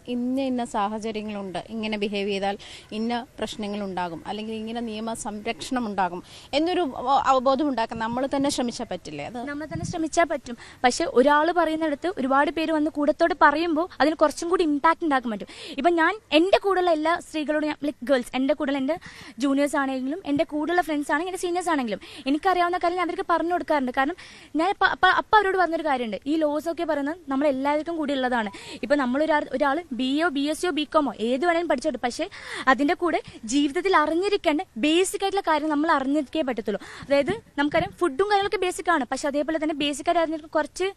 ഇന്ന ഇന്ന സാഹചര്യങ്ങളുണ്ട്. ഇങ്ങനെ ബിഹേവ് ചെയ്താൽ ഇന്ന പ്രശ്നങ്ങൾ ഉണ്ടാകും അല്ലെങ്കിൽ ഇങ്ങനെ നിയമ സംരക്ഷണം ഉണ്ടാകും എന്നൊരു അവ- അവബോധം ഉണ്ടാക്കാൻ നമ്മൾ തന്നെ ശ്രമിച്ചാൽ പറ്റില്ലേ അത്? നമ്മൾ തന്നെ ശ്രമിച്ചാൽ പറ്റും. പക്ഷെ ഒരാൾ പറയുന്നിടത്ത് ഒരുപാട് പേര് വന്ന് കൂടത്തോട് പറയുമ്പോൾ അതിന് കുറച്ചും കൂടി ഇമ്പാക്റ്റ് ഉണ്ടാക്കാൻ പറ്റും. ഇപ്പം ഞാൻ എന്റെ കൂടെയുള്ള എല്ലാ സ്ത്രീകളോടും ഞാൻ ലൈക്ക് ഗേൾസ് എന്റെ കൂടെയുള്ള എന്റെ ജൂനിയേഴ്സ് സീനിയേഴ്സ് ആണെങ്കിലും എന്റെ കൂടെയുള്ള ഫ്രണ്ട്സ് ആണെങ്കിലും എന്റെ സീനിയേഴ്സ് ആണെങ്കിലും. എനിക്കറിയാവുന്ന കാര്യം ഞാൻ അവർക്ക് പറഞ്ഞു കൊടുക്കാറുണ്ട്. കാരണം ഞാൻ അപ്പം അവരോട് പറഞ്ഞൊരു കാര്യമുണ്ട്. ഈ ലോസ് ഒക്കെ പറയുന്നത് നമ്മൾ എല്ലാവർക്കും കൂടി ഉള്ളതാണ്. ഇപ്പം നമ്മളൊരാൾ ഒരാൾ ബി എ ബി എസ് സിയോ ബി കോമോ ഏത് വേണേലും പഠിച്ചോട്ടെ. പക്ഷേ അതിന്റെ കൂടെ ജീവിതത്തിൽ അറിഞ്ഞിരിക്കേണ്ട ബേസിക് ആയിട്ടുള്ള കാര്യം നമ്മൾ അറിഞ്ഞിരിക്കേ പറ്റത്തുള്ളൂ. അതായത് നമുക്കറിയാം ഫുഡും കാര്യങ്ങളൊക്കെ ബേസിക് ആണ്. പക്ഷെ അതേപോലെ തന്നെ ബേസിക് ആയിട്ട് അറിഞ്ഞിരിക്കുന്ന കുറച്ച്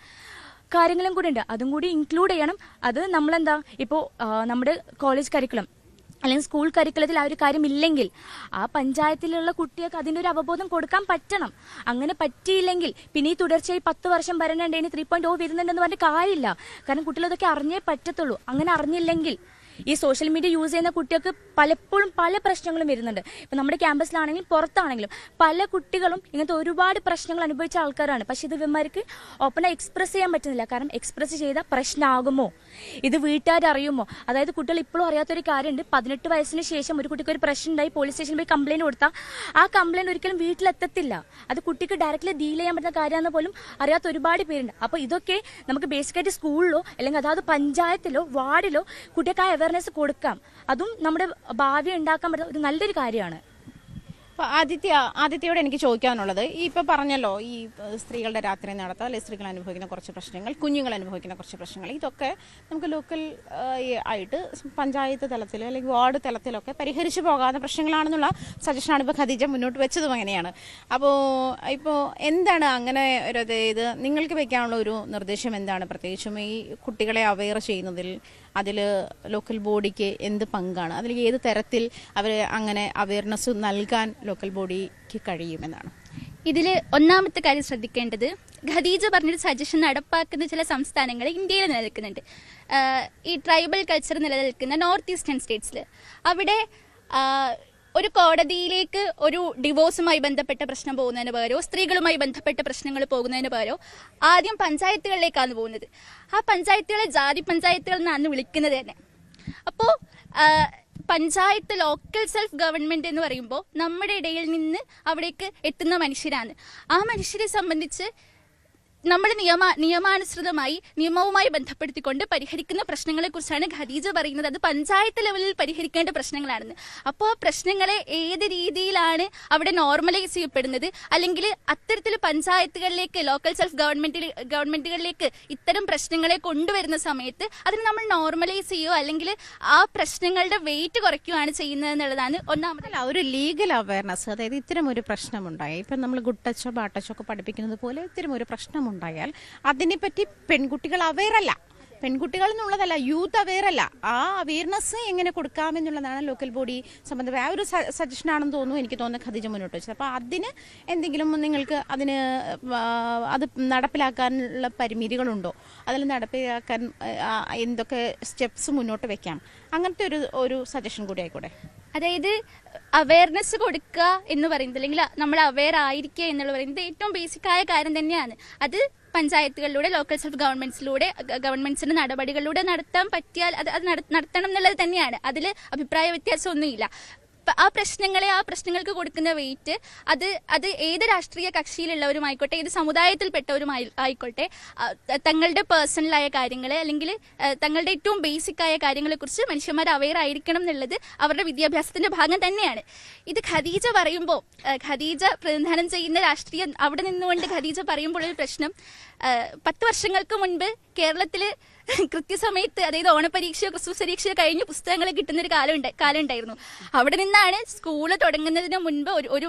കാര്യങ്ങളും കൂടി ഉണ്ട്. അതും കൂടി ഇൻക്ലൂഡ് ചെയ്യണം. അത് നമ്മളെന്താ? ഇപ്പോൾ നമ്മുടെ കോളേജ് കരിക്കുലം അല്ലെങ്കിൽ സ്കൂൾ കരിക്കുലത്തിൽ ആ ഒരു കാര്യം ഇല്ലെങ്കിൽ ആ പഞ്ചായത്തിലുള്ള കുട്ടികൾക്ക് അതിന്റെ ഒരു അവബോധം കൊടുക്കാൻ പറ്റണം. അങ്ങനെ പറ്റിയില്ലെങ്കിൽ പിന്നെ ഈ തുടർച്ചയായി പത്ത് വർഷം വരണുണ്ട് ഇനി ത്രീ പോയിന്റ് ഓ വരുന്നുണ്ടെന്ന് പറഞ്ഞിട്ട് കാര്യമില്ല. കാരണം കുട്ടികൾ ഇതൊക്കെ അറിഞ്ഞേ പറ്റത്തുള്ളൂ. അങ്ങനെ അറിഞ്ഞില്ലെങ്കിൽ ഈ സോഷ്യൽ മീഡിയ യൂസ് ചെയ്യുന്ന കുട്ടികൾക്ക് പലപ്പോഴും പല പ്രശ്നങ്ങളും വരുന്നുണ്ട്. ഇപ്പം നമ്മുടെ ക്യാമ്പസിലാണെങ്കിലും പുറത്താണെങ്കിലും പല കുട്ടികളും ഇങ്ങനത്തെ ഒരുപാട് പ്രശ്നങ്ങൾ അനുഭവിച്ച ആൾക്കാരാണ്. പക്ഷേ ഇത് ഇവന്മാർക്ക് ഓപ്പണായി എക്സ്പ്രസ് ചെയ്യാൻ പറ്റുന്നില്ല. കാരണം എക്സ്പ്രസ് ചെയ്ത പ്രശ്നമാകുമോ ഇത് വീട്ടുകാർ അറിയുമോ? അതായത് കുട്ടികൾ ഇപ്പോഴും അറിയാത്തൊരു കാര്യമുണ്ട്. പതിനെട്ട് വയസ്സിന് ശേഷം ഒരു കുട്ടിക്ക് ഒരു പ്രശ്നം ഉണ്ടായി പോലീസ് സ്റ്റേഷനിൽ പോയി കംപ്ലയിന്റ് കൊടുത്താൽ ആ കംപ്ലയിന്റ് ഒരിക്കലും വീട്ടിലെത്തത്തില്ല. അത് കുട്ടിക്ക് ഡയറക്റ്റ്ലി ഡീൽ ചെയ്യാൻ പറ്റുന്ന കാര്യമാണെന്ന് പോലും അറിയാത്ത ഒരുപാട് പേരുണ്ട്. അപ്പോൾ ഇതൊക്കെ നമുക്ക് ബേസിക്കായിട്ട് സ്കൂളിലോ അല്ലെങ്കിൽ അതായത് പഞ്ചായത്തിലോ വാർഡിലോ കുട്ടികൾക്ക് ആ അവയർനെസ് കൊടുക്കാം. അതും നമ്മുടെ ഭാവി ഉണ്ടാക്കാൻ പറ്റുന്ന ഒരു നല്ലൊരു കാര്യമാണ്. ആദിത്യ ആദിത്യയോട് എനിക്ക് ചോദിക്കാനുള്ളത് ഈ ഇപ്പൊ പറഞ്ഞല്ലോ ഈ സ്ത്രീകളുടെ രാത്രി നടത്തം അല്ലെങ്കിൽ സ്ത്രീകൾ അനുഭവിക്കുന്ന കുറച്ച് പ്രശ്നങ്ങൾ കുഞ്ഞുങ്ങൾ അനുഭവിക്കുന്ന കുറച്ച് പ്രശ്നങ്ങൾ ഇതൊക്കെ നമുക്ക് ലോക്കൽ ആയിട്ട് പഞ്ചായത്ത് തലത്തിൽ അല്ലെങ്കിൽ വാർഡ് തലത്തിലൊക്കെ പരിഹരിച്ചു പോകാവുന്ന പ്രശ്നങ്ങളാണെന്നുള്ള സജഷനാണ് ഇപ്പോൾ ഖദീജ മുന്നോട്ട് വെച്ചതും അങ്ങനെയാണ്. അപ്പോ ഇപ്പോ എന്താണ് അങ്ങനെ ഒരു ഇത് നിങ്ങൾക്ക് വെക്കാനുള്ള ഒരു നിർദ്ദേശം എന്താണ്? പ്രത്യേകിച്ചും ഈ കുട്ടികളെ അവെയർ ചെയ്യുന്നതിൽ അതിൽ ലോക്കൽ ബോഡിക്ക് എന്ത് പങ്കാണ്? അതിൽ ഏത് തരത്തിൽ അവർ അങ്ങനെ അവയർനെസ് നൽകാൻ ലോക്കൽ ബോഡിക്ക് കഴിയുമെന്നാണ്. ഇതിൽ ഒന്നാമത്തെ കാര്യം ശ്രദ്ധിക്കേണ്ടത് ഖദീജ പറഞ്ഞൊരു സജഷൻ നടപ്പാക്കുന്ന ചില സംസ്ഥാനങ്ങൾ ഇന്ത്യയിൽ നിലനിൽക്കുന്നുണ്ട്. ഈ ട്രൈബൽ കൾച്ചർ നിലനിൽക്കുന്ന നോർത്ത് ഈസ്റ്റേൺ സ്റ്റേറ്റ്സിൽ അവിടെ ഒരു കോടതിയിലേക്ക് ഒരു ഡിവോഴ്സുമായി ബന്ധപ്പെട്ട പ്രശ്നം പോകുന്നതിന് പകരമോ സ്ത്രീകളുമായി ബന്ധപ്പെട്ട പ്രശ്നങ്ങൾ പോകുന്നതിന് പകരമോ ആദ്യം പഞ്ചായത്തുകളിലേക്കാണ് പോകുന്നത്. ആ പഞ്ചായത്തുകളെ ജാതി പഞ്ചായത്തുകൾ എന്നാണ് വിളിക്കുന്നത് തന്നെ. അപ്പോൾ പഞ്ചായത്ത് ലോക്കൽ സെൽഫ് ഗവൺമെന്റ് എന്ന് പറയുമ്പോൾ നമ്മുടെ ഇടയിൽ നിന്ന് അവിടേക്ക് എത്തുന്ന മനുഷ്യരാണ്. ആ മനുഷ്യരെ സംബന്ധിച്ച് നമ്മൾ നിയമ നിയമാനുസൃതമായി നിയമവുമായി ബന്ധപ്പെടുത്തിക്കൊണ്ട് പരിഹരിക്കുന്ന പ്രശ്നങ്ങളെ കുറിച്ചാണ് ഖദീജ പറയുന്നത്. അത് പഞ്ചായത്ത് ലെവലിൽ പരിഹരിക്കേണ്ട പ്രശ്നങ്ങളാണെന്ന്. അപ്പോൾ ആ പ്രശ്നങ്ങളെ ഏത് രീതിയിലാണ് അവിടെ നോർമലൈസ് ചെയ്യപ്പെടുന്നത്? അല്ലെങ്കിൽ അത്തരത്തിൽ പഞ്ചായത്തുകളിലേക്ക് ലോക്കൽ സെൽഫ് ഗവൺമെന്റ് ഗവൺമെന്റുകളിലേക്ക് ഇത്തരം പ്രശ്നങ്ങളെ കൊണ്ടുവരുന്ന സമയത്ത് അതിന് നമ്മൾ നോർമലൈസ് ചെയ്യുക അല്ലെങ്കിൽ ആ പ്രശ്നങ്ങളുടെ വെയിറ്റ് കുറയ്ക്കുകയാണ് ചെയ്യുന്നത് എന്നുള്ളതാണ് ഒന്നാമത് അല്ല ഒരു ലീഗൽ അവയർനെസ് അതായത് ഇത്തരം ഒരു പ്രശ്നമുണ്ടായി. ഇപ്പം നമ്മൾ ഗുഡ് ടച്ചോ ഒക്കെ പഠിപ്പിക്കുന്നത് പോലെ ഇത്തരം ഒരു പ്രശ്നമുണ്ടായാൽ അതിനെപ്പറ്റി പെൺകുട്ടികൾ അവയറല്ല പെൺകുട്ടികൾ എന്നുള്ളതല്ല യൂത്ത് അവെയർ അല്ല. ആ അവയർനെസ് എങ്ങനെ കൊടുക്കാമെന്നുള്ളതാണ് ലോക്കൽ ബോഡി സംബന്ധമായ ആ ഒരു സജഷൻ ആണെന്ന് തോന്നുന്നു. എനിക്ക് തോന്നുന്നു ഖദീജ മുന്നോട്ട് വെച്ചത്. അപ്പോൾ അതിന് എന്തെങ്കിലും നിങ്ങൾക്ക് അതിന് അത് നടപ്പിലാക്കാനുള്ള പരിമിതികളുണ്ടോ? അതിൽ നടപ്പിലാക്കാൻ എന്തൊക്കെ സ്റ്റെപ്സ് മുന്നോട്ട് വെക്കാം? അങ്ങനത്തെ ഒരു ഒരു സജഷൻ കൂടി ആയിക്കോട്ടെ. അതായത് അവയർനെസ് കൊടുക്കുക എന്ന് പറയുന്നത് അല്ലെങ്കിൽ നമ്മൾ അവെയർ ആയിരിക്കുക എന്നുള്ള പറയുന്നത് ഏറ്റവും ബേസിക് ആയ കാര്യം തന്നെയാണ്. അത് പഞ്ചായത്തുകളിലൂടെ ലോക്കൽ സെൽഫ് ഗവൺമെന്റ്സിലൂടെ ഗവൺമെന്റ്സിന്റെ നടപടികളിലൂടെ നടത്താൻ പറ്റിയാൽ അത് അത് നടത്തണം എന്നുള്ളത് തന്നെയാണ്. അതിൽ അഭിപ്രായ വ്യത്യാസമൊന്നുമില്ല. ആ പ്രശ്നങ്ങളെ ആ പ്രശ്നങ്ങൾക്ക് കൊടുക്കുന്ന വെയിറ്റ് അത് അത് ഏത് രാഷ്ട്രീയ കക്ഷിയിലുള്ളവരുമായിക്കോട്ടെ ഏത് സമുദായത്തിൽപ്പെട്ടവരുമായി ആയിക്കോട്ടെ തങ്ങളുടെ പേഴ്സണലായ കാര്യങ്ങളെ അല്ലെങ്കിൽ തങ്ങളുടെ ഏറ്റവും ബേസിക് ആയ കാര്യങ്ങളെക്കുറിച്ച് മനുഷ്യന്മാർ അവെയർ ആയിരിക്കണം എന്നുള്ളത് അവരുടെ വിദ്യാഭ്യാസത്തിന്റെ ഭാഗം തന്നെയാണ്. ഇത് ഖദീജ പറയുമ്പോൾ ഖദീജ പ്രതിനിധാനം ചെയ്യുന്ന രാഷ്ട്രീയം അവിടെ നിന്നുകൊണ്ട് ഖദീജ പറയുമ്പോൾ ഒരു പ്രശ്നം പത്ത് വർഷങ്ങൾക്ക് മുൻപ് കേരളത്തിൽ (laughs) കൃത്യസമയത്ത് അതായത് ഓണപരീക്ഷയോ ക്രിസ്മസ് പരീക്ഷയോ കഴിഞ്ഞ് പുസ്തകങ്ങൾ കിട്ടുന്ന ഒരു കാലം കാലം ഉണ്ടായിരുന്നു അവിടെ നിന്നാണ് സ്കൂൾ തുടങ്ങുന്നതിന് മുൻപ് ഒരു ഒരു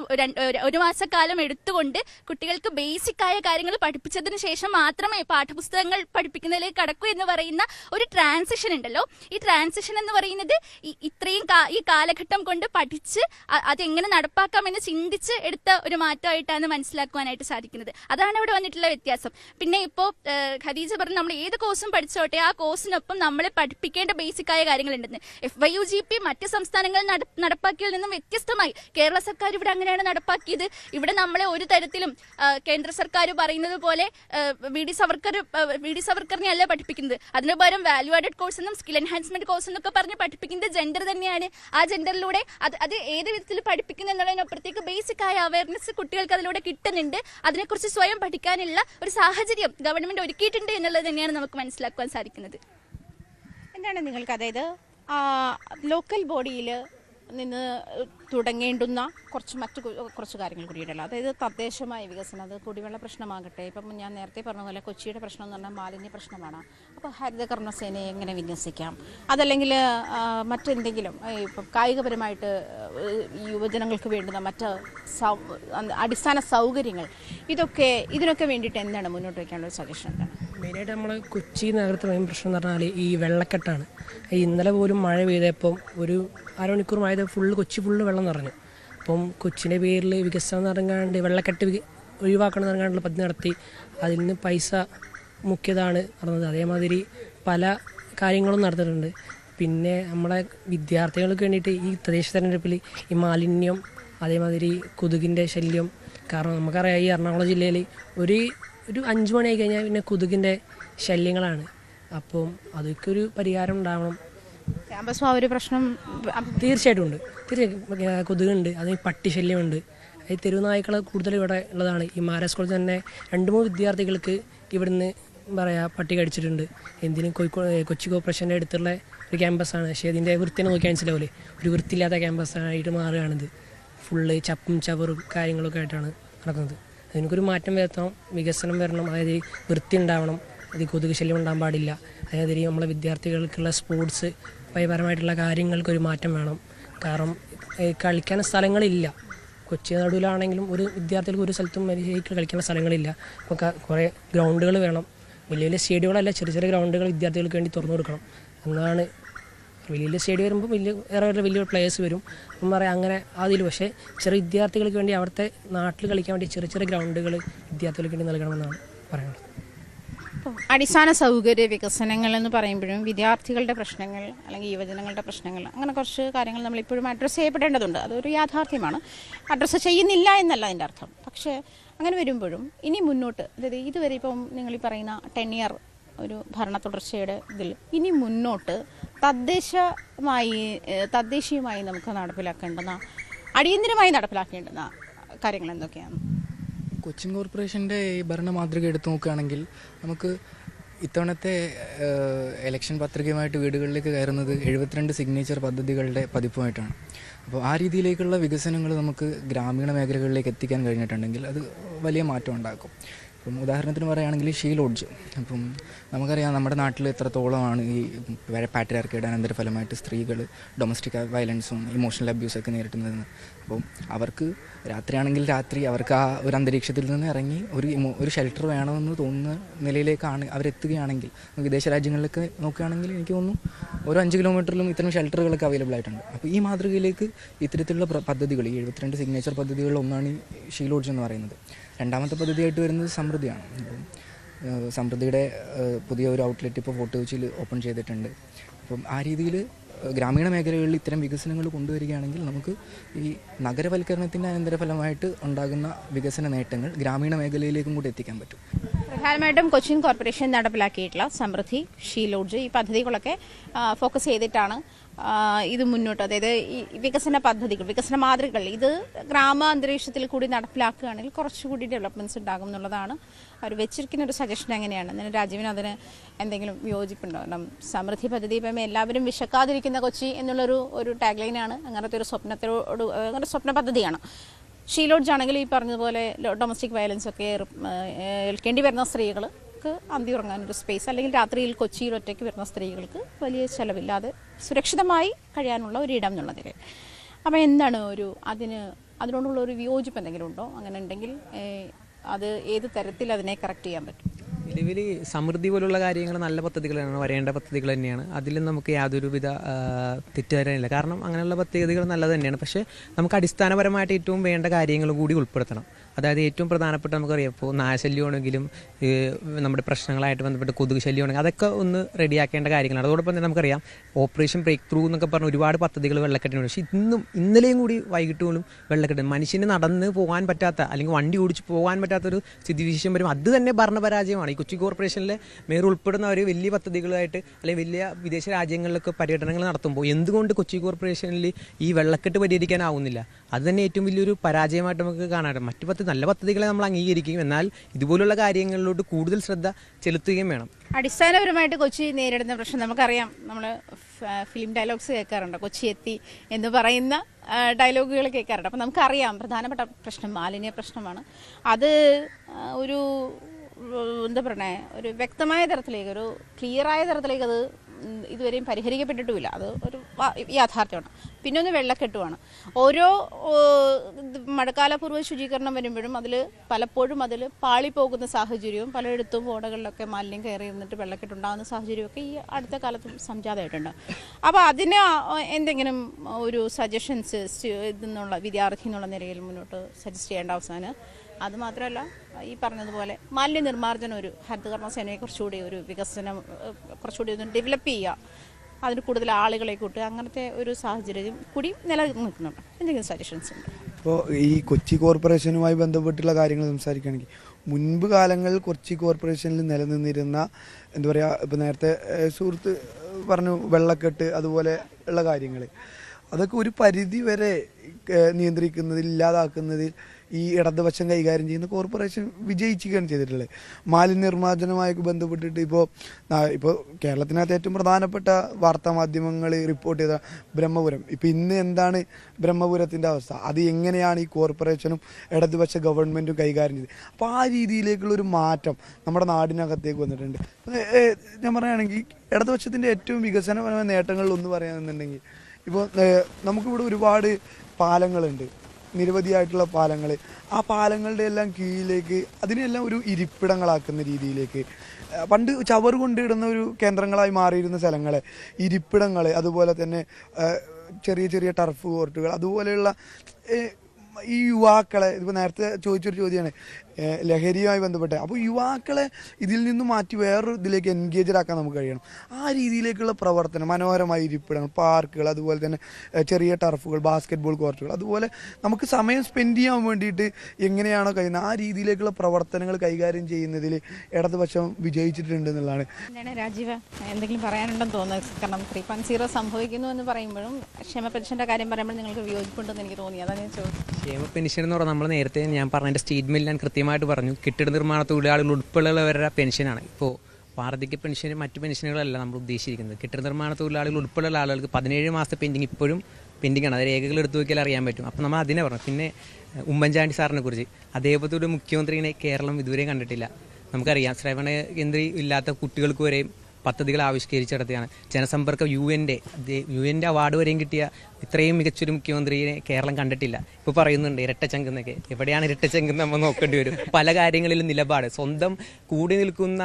ഒരു- മാസക്കാലം എടുത്തുകൊണ്ട് കുട്ടികൾക്ക് ബേസിക് ആയ കാര്യങ്ങൾ പഠിപ്പിച്ചതിന് ശേഷം മാത്രമേ പാഠപുസ്തകങ്ങൾ പഠിപ്പിക്കുന്നതിലേക്ക് കടക്കൂ എന്ന് പറയുന്ന ഒരു ട്രാൻസിഷൻ ഉണ്ടല്ലോ. ഈ ട്രാൻസിഷൻ എന്ന് പറയുന്നത് ഇത്രയും ഈ കാലഘട്ടം കൊണ്ട് പഠിച്ച് അതെങ്ങനെ നടപ്പാക്കാമെന്ന് ചിന്തിച്ച് എടുത്ത ഒരു മാറ്റമായിട്ടാണ് മനസ്സിലാക്കുവാനായിട്ട് സാധിക്കുന്നത്. അതാണ് ഇവിടെ വന്നിട്ടുള്ള വ്യത്യാസം. പിന്നെ ഇപ്പോൾ ഖദീജ പറഞ്ഞു നമ്മൾ ഏത് കോഴ്സും പഠിച്ചോട്ടെ ആ കോഴ്സിനൊപ്പം നമ്മളെ പഠിപ്പിക്കേണ്ട ബേസിക് ആയ കാര്യങ്ങളുണ്ടെന്ന്. F Y U G P മറ്റ് സംസ്ഥാനങ്ങളിൽ നട- നടപ്പാക്കിയതിൽ നിന്നും വ്യത്യസ്തമായി. കേരള സർക്കാർ ഇവിടെ അങ്ങനെയാണ് നടപ്പാക്കിയത്. ഇവിടെ നമ്മളെ ഒരു തരത്തിലും കേന്ദ്ര സർക്കാർ പറയുന്നത് പോലെ V D Savarkar V D സവർക്കറിനെ അല്ല പഠിപ്പിക്കുന്നത്. അതിന് പകരം വാല്യൂ ആഡഡ് കോഴ്സ് എന്നും സ്കിൽ എൻഹാൻസ്മെന്റ് കോഴ്സ് എന്നൊക്കെ പറഞ്ഞ് പഠിപ്പിക്കുന്നത് ജെൻഡർ തന്നെയാണ്. ആ ജെൻഡറിലൂടെ അത് അത് ഏത് വിധത്തിൽ പഠിപ്പിക്കുന്നു എന്നുള്ളതിനപ്പുറത്തേക്ക് ബേസിക് ആയ അവയർനെസ് കുട്ടികൾക്ക് അതിലൂടെ കിട്ടുന്നുണ്ട്. അതിനെക്കുറിച്ച് സ്വയം പഠിക്കാനുള്ള ഒരു സാഹചര്യം ഗവൺമെന്റ് ഒരുക്കിയിട്ടുണ്ട് എന്നുള്ളത് തന്നെയാണ് നമുക്ക് മനസ്സിലാക്കുവാൻ സാധിക്കുന്നത് എന്താണ് നിങ്ങൾക്ക് അതായത് ലോക്കൽ ബോഡിയിൽ നിന്ന് തുടങ്ങേണ്ടുന്ന കുറച്ച് മറ്റു കുറച്ച് കാര്യങ്ങൾ കൂടിയുണ്ടല്ലോ. അതായത് തദ്ദേശമായ വികസനം അത് കുടിവെള്ള പ്രശ്നമാകട്ടെ. ഇപ്പം ഞാൻ നേരത്തെ പറഞ്ഞ പോലെ കൊച്ചിയുടെ പ്രശ്നം എന്ന് പറഞ്ഞാൽ മാലിന്യ പ്രശ്നമാണ്. അപ്പോൾ ഹരിത കർമ്മസേനയെ എങ്ങനെ വിന്യസിക്കാം? അതല്ലെങ്കിൽ മറ്റെന്തെങ്കിലും ഇപ്പം കായികപരമായിട്ട് യുവജനങ്ങൾക്ക് വേണ്ടുന്ന മറ്റ് അടിസ്ഥാന സൗകര്യങ്ങൾ ഇതൊക്കെ ഇതിനൊക്കെ വേണ്ടിയിട്ട് എന്താണ് മുന്നോട്ട് വയ്ക്കാനുള്ള സജഷൻ എന്താണ്? മെയിനായിട്ട് നമ്മൾ കൊച്ചി നഗരത്തിൽ പ്രശ്നം എന്ന് പറഞ്ഞാൽ ഈ വെള്ളക്കെട്ടാണ്. ഇന്നലെ പോലും മഴ പെയ്തപ്പം ഒരു അരമണിക്കൂർ മഴ പെയ്ത ഫുള്ള് കൊച്ചി ഫുള്ള് വെള്ളം നിറഞ്ഞു. അപ്പം കൊച്ചിന്റെ പേരിൽ വികസനം നിറങ്ങാണ്ട് വെള്ളക്കെട്ട് ഒഴിവാക്കണം നിറങ്ങാണ്ടുള്ള പദ്ധതി നടത്തി അതിൽ നിന്ന് പൈസ മുഖ്യതാണ് നടന്നത്. അതേമാതിരി പല കാര്യങ്ങളും നടന്നിട്ടുണ്ട്. പിന്നെ നമ്മളെ വിദ്യാർത്ഥികൾക്ക് വേണ്ടിയിട്ട് ഈ തദ്ദേശ തെരഞ്ഞെടുപ്പിൽ ഈ മാലിന്യം അതേമാതിരി കൊതുകിന്റെ ശല്യം. കാരണം നമുക്കറിയാം ഈ എറണാകുളം ജില്ലയിൽ ഒരു ഒരു അഞ്ച് മണിയായി കഴിഞ്ഞാൽ പിന്നെ കൊതുകിന്റെ ശല്യങ്ങളാണ്. അപ്പം അതൊക്കെ ഒരു പരിഹാരം ഉണ്ടാവണം. ക്യാമ്പസ് ആ ഒരു പ്രശ്നം തീർച്ചയായിട്ടും ഉണ്ട്. തീർച്ചയായും ഏ, കൊതുകുണ്ട്. അത് പട്ടിശല്യമുണ്ട്. പട്ടി ശല്യമുണ്ട് ഈ തെരുവ് നായ്ക്കൾ കൂടുതൽ ഇവിടെ ഉള്ളതാണ്. ഈ മാരാസ് കോളേജ് തന്നെ രണ്ട് മൂന്ന് വിദ്യാർത്ഥികൾക്ക് ഇവിടുന്ന് പറയാ പറയുക പട്ടി കടിച്ചിട്ടുണ്ട്. എന്തിനും കോഴിക്കോട് കൊച്ചി കോർപ്പറേഷന്റെ അടുത്തുള്ള ഒരു ക്യാമ്പസാണ്. പക്ഷേ ഇതിന്റെ വൃത്തിനെ നോക്കി മനസ്സിലാവില്ലേ ഒരു വൃത്തിയില്ലാത്ത ക്യാമ്പസായിട്ട് മാറുകയാണിത്. ഫുള്ള് ചപ്പും ചവറും കാര്യങ്ങളൊക്കെ ആയിട്ടാണ് നടക്കുന്നത്. അതിനൊരു മാറ്റം വരുത്തണം വികസനം വരണം അതായത് വൃത്തി ഉണ്ടാവണം. അത് കൊതുക് ശല്യം ഉണ്ടാകാൻ പാടില്ല. അതേമാതിരി നമ്മളെ വിദ്യാർത്ഥികൾക്കുള്ള സ്പോർട്സ് പരമായിട്ടുള്ള കാര്യങ്ങൾക്കൊരു മാറ്റം വേണം. കാരണം കളിക്കാൻ സ്ഥലങ്ങളില്ല. കൊച്ചി നടുവിലാണെങ്കിലും ഒരു വിദ്യാർത്ഥികൾക്ക് ഒരു സ്ഥലത്തും മര്യാദയ്ക്ക് കളിക്കാൻ സ്ഥലങ്ങളില്ല. അപ്പോൾ കുറേ ഗ്രൗണ്ടുകൾ വേണം. വലിയ വലിയ സ്റ്റേഡിയങ്ങളല്ല ചെറിയ ചെറിയ ഗ്രൗണ്ടുകൾ വിദ്യാർത്ഥികൾക്ക് വേണ്ടി തുറന്നു കൊടുക്കണം. എന്നാണ്. വലിയ വലിയ സ്റ്റേഡിയം വരുമ്പോൾ വലിയ വേറെ വേറെ വലിയ പ്ലേയേഴ്സ് വരും. അപ്പം പറയാം അങ്ങനെ അതിൽ പക്ഷേ ചെറിയ വിദ്യാർത്ഥികൾക്ക് വേണ്ടി അവിടുത്തെ നാട്ടിൽ കളിക്കാൻ വേണ്ടി ചെറിയ ചെറിയ ഗ്രൗണ്ടുകൾ വിദ്യാർത്ഥികൾക്ക് വേണ്ടി നൽകണമെന്നാണ് പറയുന്നത് അടിസ്ഥാന സൗകര്യ വികസനങ്ങൾ എന്ന് പറയുമ്പോഴും വിദ്യാർത്ഥികളുടെ പ്രശ്നങ്ങൾ അല്ലെങ്കിൽ യുവജനങ്ങളുടെ പ്രശ്നങ്ങൾ അങ്ങനെ കുറച്ച് കാര്യങ്ങൾ നമ്മൾ ഇപ്പോഴും അഡ്രസ്സ് ചെയ്യപ്പെടേണ്ടതുണ്ട്. അതൊരു യാഥാർത്ഥ്യമാണ്. അഡ്രസ്സ് ചെയ്യുന്നില്ല എന്നല്ല അതിന്റെ അർത്ഥം. പക്ഷേ അങ്ങനെ വരുമ്പോഴും ഇനി മുന്നോട്ട് അതായത് ഇതുവരെ ഇപ്പം നിങ്ങൾ ഈ പറയുന്ന ടെൻ ഇയർ ഒരു ഭരണ തുടർച്ചയുടെ ഇതിൽ ഇനി മുന്നോട്ട് തദ്ദേശമായി തദ്ദേശീയമായി നമുക്ക് നടപ്പിലാക്കേണ്ടുന്ന അടിയന്തിരമായി നടപ്പിലാക്കേണ്ടുന്ന കാര്യങ്ങൾ എന്തൊക്കെയാണ്? കൊച്ചിൻ കോർപ്പറേഷന്റെ ഈ ഭരണ മാതൃക എടുത്തു നോക്കുകയാണെങ്കിൽ നമുക്ക് ഇത്തവണത്തെ ഇലക്ഷൻ പത്രികയുമായിട്ട് വീടുകളിലേക്ക് കയറുന്നത് എഴുപത്തിരണ്ട് സിഗ്നേച്ചർ പദ്ധതികളുടെ പതിപ്പുമായിട്ടാണ്. അപ്പോൾ ആ രീതിയിലേക്കുള്ള വികസനങ്ങൾ നമുക്ക് ഗ്രാമീണ മേഖലകളിലേക്ക് എത്തിക്കാൻ കഴിഞ്ഞിട്ടുണ്ടെങ്കിൽ അത് വലിയ മാറ്റം ഉണ്ടാക്കും. ഇപ്പം ഉദാഹരണത്തിന് പറയുകയാണെങ്കിൽ ഷീ ലോഡ്ജ്. അപ്പം നമുക്കറിയാം നമ്മുടെ നാട്ടിൽ എത്രത്തോളമാണ് ഈ പാട്രിയാർക്കിയുടെ അനന്തരഫലമായിട്ട് സ്ത്രീകൾ ഡൊമസ്റ്റിക് വയലൻസും ഇമോഷണൽ അബ്യൂസൊക്കെ നേരിടുന്നതെന്ന്. അപ്പം അവർക്ക് രാത്രിയാണെങ്കിൽ രാത്രി അവർക്ക് ആ ഒരു അന്തരീക്ഷത്തിൽ നിന്ന് ഇറങ്ങി ഒരു ഒരു ഷെൽട്ടർ വേണമെന്ന് തോന്നുന്ന നിലയിലേക്കാണ് അവരെത്തുകയാണെങ്കിൽ വിദേശ രാജ്യങ്ങളിലൊക്കെ നോക്കുകയാണെങ്കിൽ എനിക്ക് തോന്നുന്നു ഓരോ അഞ്ച് കിലോമീറ്ററിലും ഇത്തരം ഷെൽട്ടറുകളൊക്കെ അവൈലബിൾ ആയിട്ടുണ്ട്. അപ്പോൾ ഈ മാതൃകയിലേക്ക് ഇത്തരത്തിലുള്ള പദ്ധതികൾ എഴുപത്തിരണ്ട് സിഗ്നേച്ചർ പദ്ധതികളിൽ ഒന്നാണ് ഈ ഷീ ലോഡ്ജ് എന്ന് പറയുന്നത്. രണ്ടാമത്തെ പദ്ധതിയായിട്ട് വരുന്നത് സമൃദ്ധിയാണ്. അപ്പം സമൃദ്ധിയുടെ പുതിയ ഒരു ഔട്ട്ലെറ്റ് ഇപ്പോൾ ഫോർട്ട് കൊച്ചിയിൽ ഓപ്പൺ ചെയ്തിട്ടുണ്ട്. അപ്പം ആ രീതിയിൽ ഗ്രാമീണ മേഖലകളിൽ ഇത്തരം വികസനങ്ങൾ കൊണ്ടുവരികയാണെങ്കിൽ നമുക്ക് ഈ നഗരവൽക്കരണത്തിന്റെ അനന്തരഫലമായിട്ട് ഉണ്ടാകുന്ന വികസന നേട്ടങ്ങൾ ഗ്രാമീണ മേഖലയിലേക്കും കൂടി എത്തിക്കാൻ പറ്റും. പ്രധാനമായിട്ടും കൊച്ചിൻ കോർപ്പറേഷൻ നടപ്പിലാക്കിയിട്ടുള്ള സമൃദ്ധി ഷീ ലോഡ്ജ് ഈ പദ്ധതികളൊക്കെ ഫോക്കസ് ചെയ്തിട്ടാണ് ഇത് മുന്നോട്ട് അതായത് ഈ വികസന പദ്ധതികൾ വികസന മാതൃകകൾ ഇത് ഗ്രാമ അന്തരീക്ഷത്തിൽ കൂടി നടപ്പിലാക്കുകയാണെങ്കിൽ കുറച്ചുകൂടി ഡെവലപ്മെന്റ്സ് ഉണ്ടാകും എന്നുള്ളതാണ് അവർ വെച്ചിരിക്കുന്ന ഒരു സജഷൻ എങ്ങനെയാണ്? അതിന് രാജീവിന് അതിന് എന്തെങ്കിലും യോജിപ്പുണ്ടോ? കാരണം സമൃദ്ധി പദ്ധതി ഇപ്പം എല്ലാവരും വിശക്കാതിരിക്കുന്ന കൊച്ചി എന്നുള്ളൊരു ഒരു ടാഗ്ലൈനാണ് അങ്ങനത്തെ ഒരു സ്വപ്നത്തിലോട് അങ്ങനത്തെ സ്വപ്ന പദ്ധതിയാണ്. ഷീ ലോഡ്ജ് ആണെങ്കിൽ ഈ പറഞ്ഞതുപോലെ ഡൊമസ്റ്റിക് വയലൻസ് ഒക്കെ ഏൽക്കേണ്ടി വരുന്ന സ്ത്രീകൾക്ക് അന്തി ഉറങ്ങാനൊരു സ്പേസ് അല്ലെങ്കിൽ രാത്രിയിൽ കൊച്ചിയിൽ ഒറ്റയ്ക്ക് വരുന്ന സ്ത്രീകൾക്ക് വലിയ ചിലവില്ലാതെ സുരക്ഷിതമായി കഴിയാനുള്ള ഒരു ഇടം എന്നുള്ളതിൽ അപ്പോൾ എന്താണ് ഒരു അതിന് അതിനോടുള്ള ഒരു വിയോജിപ്പ് എന്തെങ്കിലും ഉണ്ടോ? അങ്ങനെ ഉണ്ടെങ്കിൽ അത് ഏത് തരത്തിൽ അതിനെ കറക്റ്റ് ചെയ്യാൻ പറ്റും? നിലവിൽ സമൃദ്ധി പോലുള്ള കാര്യങ്ങൾ നല്ല പദ്ധതികളാണ് വരേണ്ട പദ്ധതികൾ തന്നെയാണ്. അതിലും നമുക്ക് യാതൊരുവിധ ആ, തെറ്റുവരാനില്ല കാരണം അങ്ങനെയുള്ള പദ്ധതികൾ നല്ലത് തന്നെയാണ്. പക്ഷേ നമുക്ക് അടിസ്ഥാനപരമായിട്ട് ഏറ്റവും വേണ്ട കാര്യങ്ങൾ കൂടി ഉൾപ്പെടുത്തണം. അതായത് ഏറ്റവും പ്രധാനപ്പെട്ട നമുക്കറിയാം. ഇപ്പോൾ നാശല്യമാണെങ്കിലും നമ്മുടെ പ്രശ്നങ്ങളായിട്ട് ബന്ധപ്പെട്ട് കൊതുക് ശല്യമാണെങ്കിൽ അതൊക്കെ ഒന്ന് റെഡിയാക്കേണ്ട കാര്യങ്ങളാണ്. അതോടൊപ്പം തന്നെ നമുക്കറിയാം ഓപ്പറേഷൻ ബ്രേക്ക് ത്രൂ എന്നൊക്കെ പറഞ്ഞ ഒരുപാട് പദ്ധതികൾ വെള്ളക്കെട്ടിനുണ്ട്. പക്ഷേ ഇന്നും ഇന്നലെയും കൂടി വൈകിട്ട് പോലും വെള്ളക്കെട്ട്. മനുഷ്യന് നടന്ന് പോകാൻ പറ്റാത്ത അല്ലെങ്കിൽ വണ്ടി ഓടിച്ച് പോകാൻ പറ്റാത്തൊരു സ്ഥിതിവിശേഷം വരും. അത് തന്നെ ഭരണപരാജയമാണ്. ഈ കൊച്ചി കോർപ്പറേഷനിലെ മേയർ ഒരു വലിയ പദ്ധതികളായിട്ട് അല്ലെങ്കിൽ വലിയ വിദേശ രാജ്യങ്ങളിലൊക്കെ പര്യടനങ്ങൾ നടത്തുമ്പോൾ എന്തുകൊണ്ട് കൊച്ചി കോർപ്പറേഷനിൽ ഈ വെള്ളക്കെട്ട് പരിഹരിക്കാനാവുന്നില്ല? അത് തന്നെ ഏറ്റവും വലിയൊരു പരാജയമായിട്ട് നമുക്ക് കാണാറ് മറ്റു പദ്ധതി നല്ല പദ്ധതികളെ നമ്മൾ അംഗീകരിക്കും എന്നാൽ ഇതുപോലുള്ള കാര്യങ്ങളിലോട്ട് കൂടുതൽ ശ്രദ്ധ ചെലുത്തുകയും വേണം. അടിസ്ഥാനപരമായിട്ട് കൊച്ചി നേരിടുന്ന പ്രശ്നം നമുക്കറിയാം. നമ്മൾ ഫിലിം ഡയലോഗ്സ് കേൾക്കാറുണ്ട്. കൊച്ചി എത്തി എന്ന് പറയുന്ന ഡയലോഗുകൾ കേൾക്കാറുണ്ട്. അപ്പം നമുക്കറിയാം പ്രധാനപ്പെട്ട പ്രശ്നം മാലിന്യ പ്രശ്നമാണ്. അത് ഒരു എന്താ പറയണേ ഒരു വ്യക്തമായ തരത്തിലേക്ക് ഒരു ക്ലിയറായ തരത്തിലേക്ക് അത് ഇതുവരെയും പരിഹരിക്കപ്പെട്ടിട്ടുമില്ല. അത് ഒരു യാഥാർത്ഥ്യമാണ്. പിന്നെ ഒന്ന് വെള്ളക്കെട്ടുമാണ് ഓരോ മഴക്കാലപൂർവ ശുചീകരണം വരുമ്പോഴും അതിൽ പലപ്പോഴും അതിൽ പാളിപ്പോകുന്ന സാഹചര്യവും പലയിടത്തും ഓടകളിലൊക്കെ മാലിന്യം കയറി നിന്നിട്ട് വെള്ളക്കെട്ടുണ്ടാകുന്ന സാഹചര്യമൊക്കെ ഈ അടുത്ത കാലത്തും സംജാതമായിട്ടുണ്ട്. അപ്പോൾ അതിന് എന്തെങ്കിലും ഒരു സജഷൻസ് ഇതെന്നുള്ള വിദ്യാർത്ഥി എന്നുള്ള നിലയിൽ മുന്നോട്ട് സജസ്റ്റ് ചെയ്യേണ്ട അവസാനം അത് മാത്രമല്ല ഈ പറഞ്ഞതുപോലെ മാലിന്യ ഒരു ഹരിതകർമ്മ സേനയെ കുറച്ചുകൂടി ഒരു വികസനം കുറച്ചുകൂടി ഒന്ന് ഡെവലപ്പ് ചെയ്യുക. അതിന് കൂടുതൽ ആളുകളെ കൂട്ടുക. അങ്ങനത്തെ ഒരു സാഹചര്യം കൂടി നിലനിൽക്കുന്നുണ്ട്. എന്തെങ്കിലും സജഷൻസ് ഉണ്ട്? ഇപ്പോൾ ഈ കൊച്ചി കോർപ്പറേഷനുമായി ബന്ധപ്പെട്ടുള്ള കാര്യങ്ങൾ സംസാരിക്കുകയാണെങ്കിൽ മുൻപ് കാലങ്ങളിൽ കൊച്ചി കോർപ്പറേഷനിൽ നിലനിന്നിരുന്ന എന്താ പറയുക ഇപ്പോൾ നേരത്തെ സുഹൃത്ത് പറഞ്ഞു വെള്ളക്കെട്ട് അതുപോലെ ഉള്ള കാര്യങ്ങൾ. അതൊക്കെ ഒരു പരിധി വരെ നിയന്ത്രിക്കുന്നതിൽ ഇല്ലാതാക്കുന്നതിൽ ഈ ഇടതുപക്ഷം കൈകാര്യം ചെയ്യുന്ന കോർപ്പറേഷൻ വിജയിക്കുകയാണ് ചെയ്തിട്ടുള്ളത്. മാലിന്യ നിർമ്മാർജനവുമായി ബന്ധപ്പെട്ടിട്ട് ഇപ്പോൾ ഇപ്പോൾ കേരളത്തിനകത്ത് ഏറ്റവും പ്രധാനപ്പെട്ട വാർത്താ മാധ്യമങ്ങൾ റിപ്പോർട്ട് ചെയ്ത ബ്രഹ്മപുരം. ഇപ്പോൾ ഇന്ന് എന്താണ് ബ്രഹ്മപുരത്തിന്റെ അവസ്ഥ? അത് എങ്ങനെയാണ് ഈ കോർപ്പറേഷനും ഇടതുപക്ഷ ഗവൺമെന്റും കൈകാര്യം ചെയ്തത്? അപ്പോൾ ആ രീതിയിലേക്കുള്ള ഒരു മാറ്റം നമ്മുടെ നാടിനകത്തേക്ക് വന്നിട്ടുണ്ട്. ഞാൻ പറയുകയാണെങ്കിൽ ഇടതുപക്ഷത്തിന്റെ ഏറ്റവും വികസനപരമായ നേട്ടങ്ങളിൽ ഒന്ന് പറയാമെന്നുണ്ടെങ്കിൽ ഇപ്പോൾ നമുക്കിവിടെ ഒരുപാട് പാലങ്ങളുണ്ട്. നിരവധിയായിട്ടുള്ള പാലങ്ങൾ. ആ പാലങ്ങളുടെ എല്ലാം കീഴിലേക്ക് അതിനെല്ലാം ഒരു ഇരിപ്പിടങ്ങളാക്കുന്ന രീതിയിലേക്ക് പണ്ട് ചവറ് കൊണ്ടിടുന്ന ഒരു കേന്ദ്രങ്ങളായി മാറിയിരുന്ന സ്ഥലങ്ങളെ ഇരിപ്പിടങ്ങൾ അതുപോലെ തന്നെ ചെറിയ ചെറിയ ടർഫ് കോർട്ടുകൾ അതുപോലെയുള്ള ഈ യുവാക്കളെ ഇപ്പോൾ നേരത്തെ ചോദിച്ചൊരു ചോദ്യമാണ് ലഹരിയുമായി ബന്ധപ്പെട്ട്. അപ്പോൾ യുവാക്കളെ ഇതിൽ നിന്ന് മാറ്റി വേറൊരു ഇതിലേക്ക് എൻഗേജഡാക്കാൻ നമുക്ക് കഴിയണം. ആ രീതിയിലേക്കുള്ള പ്രവർത്തനം മനോഹരമായ ഇരിപ്പിടങ്ങൾ പാർക്കുകൾ അതുപോലെ തന്നെ ചെറിയ ടർഫുകൾ ബാസ്കറ്റ്ബോൾ കോർട്ടുകൾ അതുപോലെ നമുക്ക് സമയം സ്പെൻഡ് ചെയ്യാൻ വേണ്ടിയിട്ട് എങ്ങനെയാണോ കഴിയുന്നത് ആ രീതിയിലേക്കുള്ള പ്രവർത്തനങ്ങൾ കൈകാര്യം ചെയ്യുന്നതിൽ ഇടതുപക്ഷം വിജയിച്ചിട്ടുണ്ട് എന്നുള്ളതാണ്. എന്താണ് രാജീവ് എന്തെങ്കിലും പറയാനുണ്ടെന്ന് തോന്നുന്നു? കാരണം ത്രീ പോയിന്റ് സീറോ സംഭവിക്കുന്നു എന്ന് പറയുമ്പോഴും ക്ഷേമ പെൻഷന്റെ കാര്യം പറയുമ്പോൾ നിങ്ങൾക്ക് വിയോജിപ്പുണ്ടെന്ന് എനിക്ക് തോന്നി. അതാണ് ഞാൻ ചോദിച്ചത്. ക്ഷേമ പെൻഷൻ എന്ന് പറഞ്ഞാൽ നമ്മൾ നേരത്തെ ഞാൻ പറഞ്ഞ സ്റ്റേറ്റ്മെന്റ് ഞാൻ ഞാൻ കൃത്യമായിട്ട് പറഞ്ഞു കെട്ടിട നിർമ്മാണ തൊഴിലാളികൾ ഉൾപ്പെടെയുള്ളവരുടെ പെൻഷനാണ്. ഇപ്പോൾ വാർദ്ധക്യ പെൻഷൻ മറ്റ് പെൻഷനുകളല്ല നമ്മൾ ഉദ്ദേശിച്ചിരിക്കുന്നത്. കെട്ടിട നിർമ്മാണ തൊഴിലാളികൾ ഉൾപ്പെടെയുള്ള ആളുകൾക്ക് പതിനേഴ് മാസത്തെ പെൻഡിങ് ഇപ്പോഴും പെൻഡിങ് ആണ്. അത് രേഖകൾ എടുത്തു നോക്കിയാൽ അറിയാൻ പറ്റും. അപ്പോൾ നമ്മൾ അതിനെ പറഞ്ഞു. പിന്നെ ഉമ്മൻചാണ്ടി സാറിനെ കുറിച്ച്. അതേപോലത്തെ ഒരു മുഖ്യമന്ത്രിനെ കേരളം ഇതുവരെ കണ്ടിട്ടില്ല. നമുക്കറിയാം ശ്രവണ കേന്ദ്രി ഇല്ലാത്ത കുട്ടികൾക്ക് വരെയും പദ്ധതികൾ ആവിഷ്കരിച്ചിടത്തെയാണ് ജനസമ്പർക്കം യു എന്റെ യു എന്റെ അവാർഡ് വരെയും കിട്ടിയ ഇത്രയും മികച്ചൊരു മുഖ്യമന്ത്രിയെ കേരളം കണ്ടിട്ടില്ല. ഇപ്പൊ പറയുന്നുണ്ട് ഇരട്ടച്ചങ്കെന്നൊക്കെ എവിടെയാണ് ഇരട്ടച്ചങ്കെന്ന് നമ്മൾ നോക്കേണ്ടി വരും. പല കാര്യങ്ങളിലും നിലപാട്. സ്വന്തം കൂടി നിൽക്കുന്ന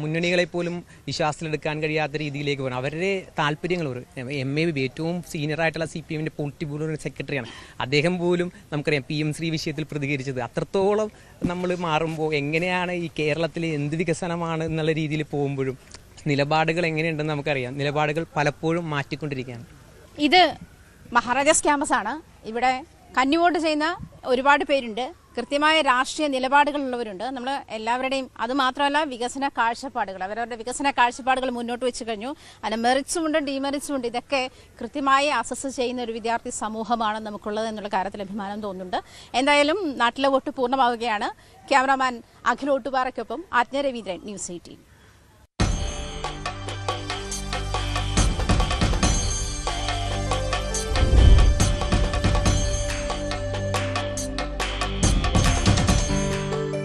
മുന്നണികളെ പോലും വിശ്വാസത്തിലെടുക്കാൻ കഴിയാത്ത രീതിയിലേക്ക് പോകണം. അവരുടെ താല്പര്യങ്ങൾ ഒരു എം എ ബി ഏറ്റവും സീനിയർ ആയിട്ടുള്ള സി പി എമ്മിന്റെ പൊളിറ്റി ബ്യൂറോ സെക്രട്ടറിയാണ്. അദ്ദേഹം പോലും നമുക്കറിയാം പി എം ശ്രീ വിഷയത്തിൽ പ്രതികരിച്ചത്. അത്രത്തോളം നമ്മൾ മാറുമ്പോൾ എങ്ങനെയാണ് ഈ കേരളത്തിൽ എന്ത് വികസനമാണ് എന്നുള്ള രീതിയിൽ പോകുമ്പോഴും നിലപാടുകൾ എങ്ങനെയുണ്ടെന്ന് നമുക്കറിയാം. നിലപാടുകൾ പലപ്പോഴും മാറ്റിക്കൊണ്ടിരിക്കുകയാണ്. ഇത് മഹാരാജാസ് ക്യാമ്പസ് ആണ്. ഇവിടെ കന്നിവോട്ട് ചെയ്യുന്ന ഒരുപാട് പേരുണ്ട്. കൃത്യമായ രാഷ്ട്രീയ നിലപാടുകളുള്ളവരുണ്ട്. നമ്മൾ എല്ലാവരുടെയും അത് മാത്രമല്ല വികസന കാഴ്ചപ്പാടുകൾ. അവരവരുടെ വികസന കാഴ്ചപ്പാടുകൾ മുന്നോട്ട് വെച്ച് കഴിഞ്ഞു. അതിന് മെറിറ്റ്സും ഉണ്ട് ഡിമെറിറ്റ്സും ഉണ്ട്. ഇതൊക്കെ കൃത്യമായി അസസ് ചെയ്യുന്ന ഒരു വിദ്യാർത്ഥി സമൂഹമാണ് നമുക്കുള്ളത് എന്നുള്ള കാര്യത്തിൽ അഭിമാനം തോന്നുന്നുണ്ട്. എന്തായാലും നാട്ടിലെ വോട്ട് പൂർണമാവുകയാണ്. ക്യാമറാമാൻ അഖിൽ ഓട്ടുപാറയ്ക്കൊപ്പം ആജ്ഞ രവീന്ദ്രൻ ന്യൂസ് എയ്റ്റീൻ.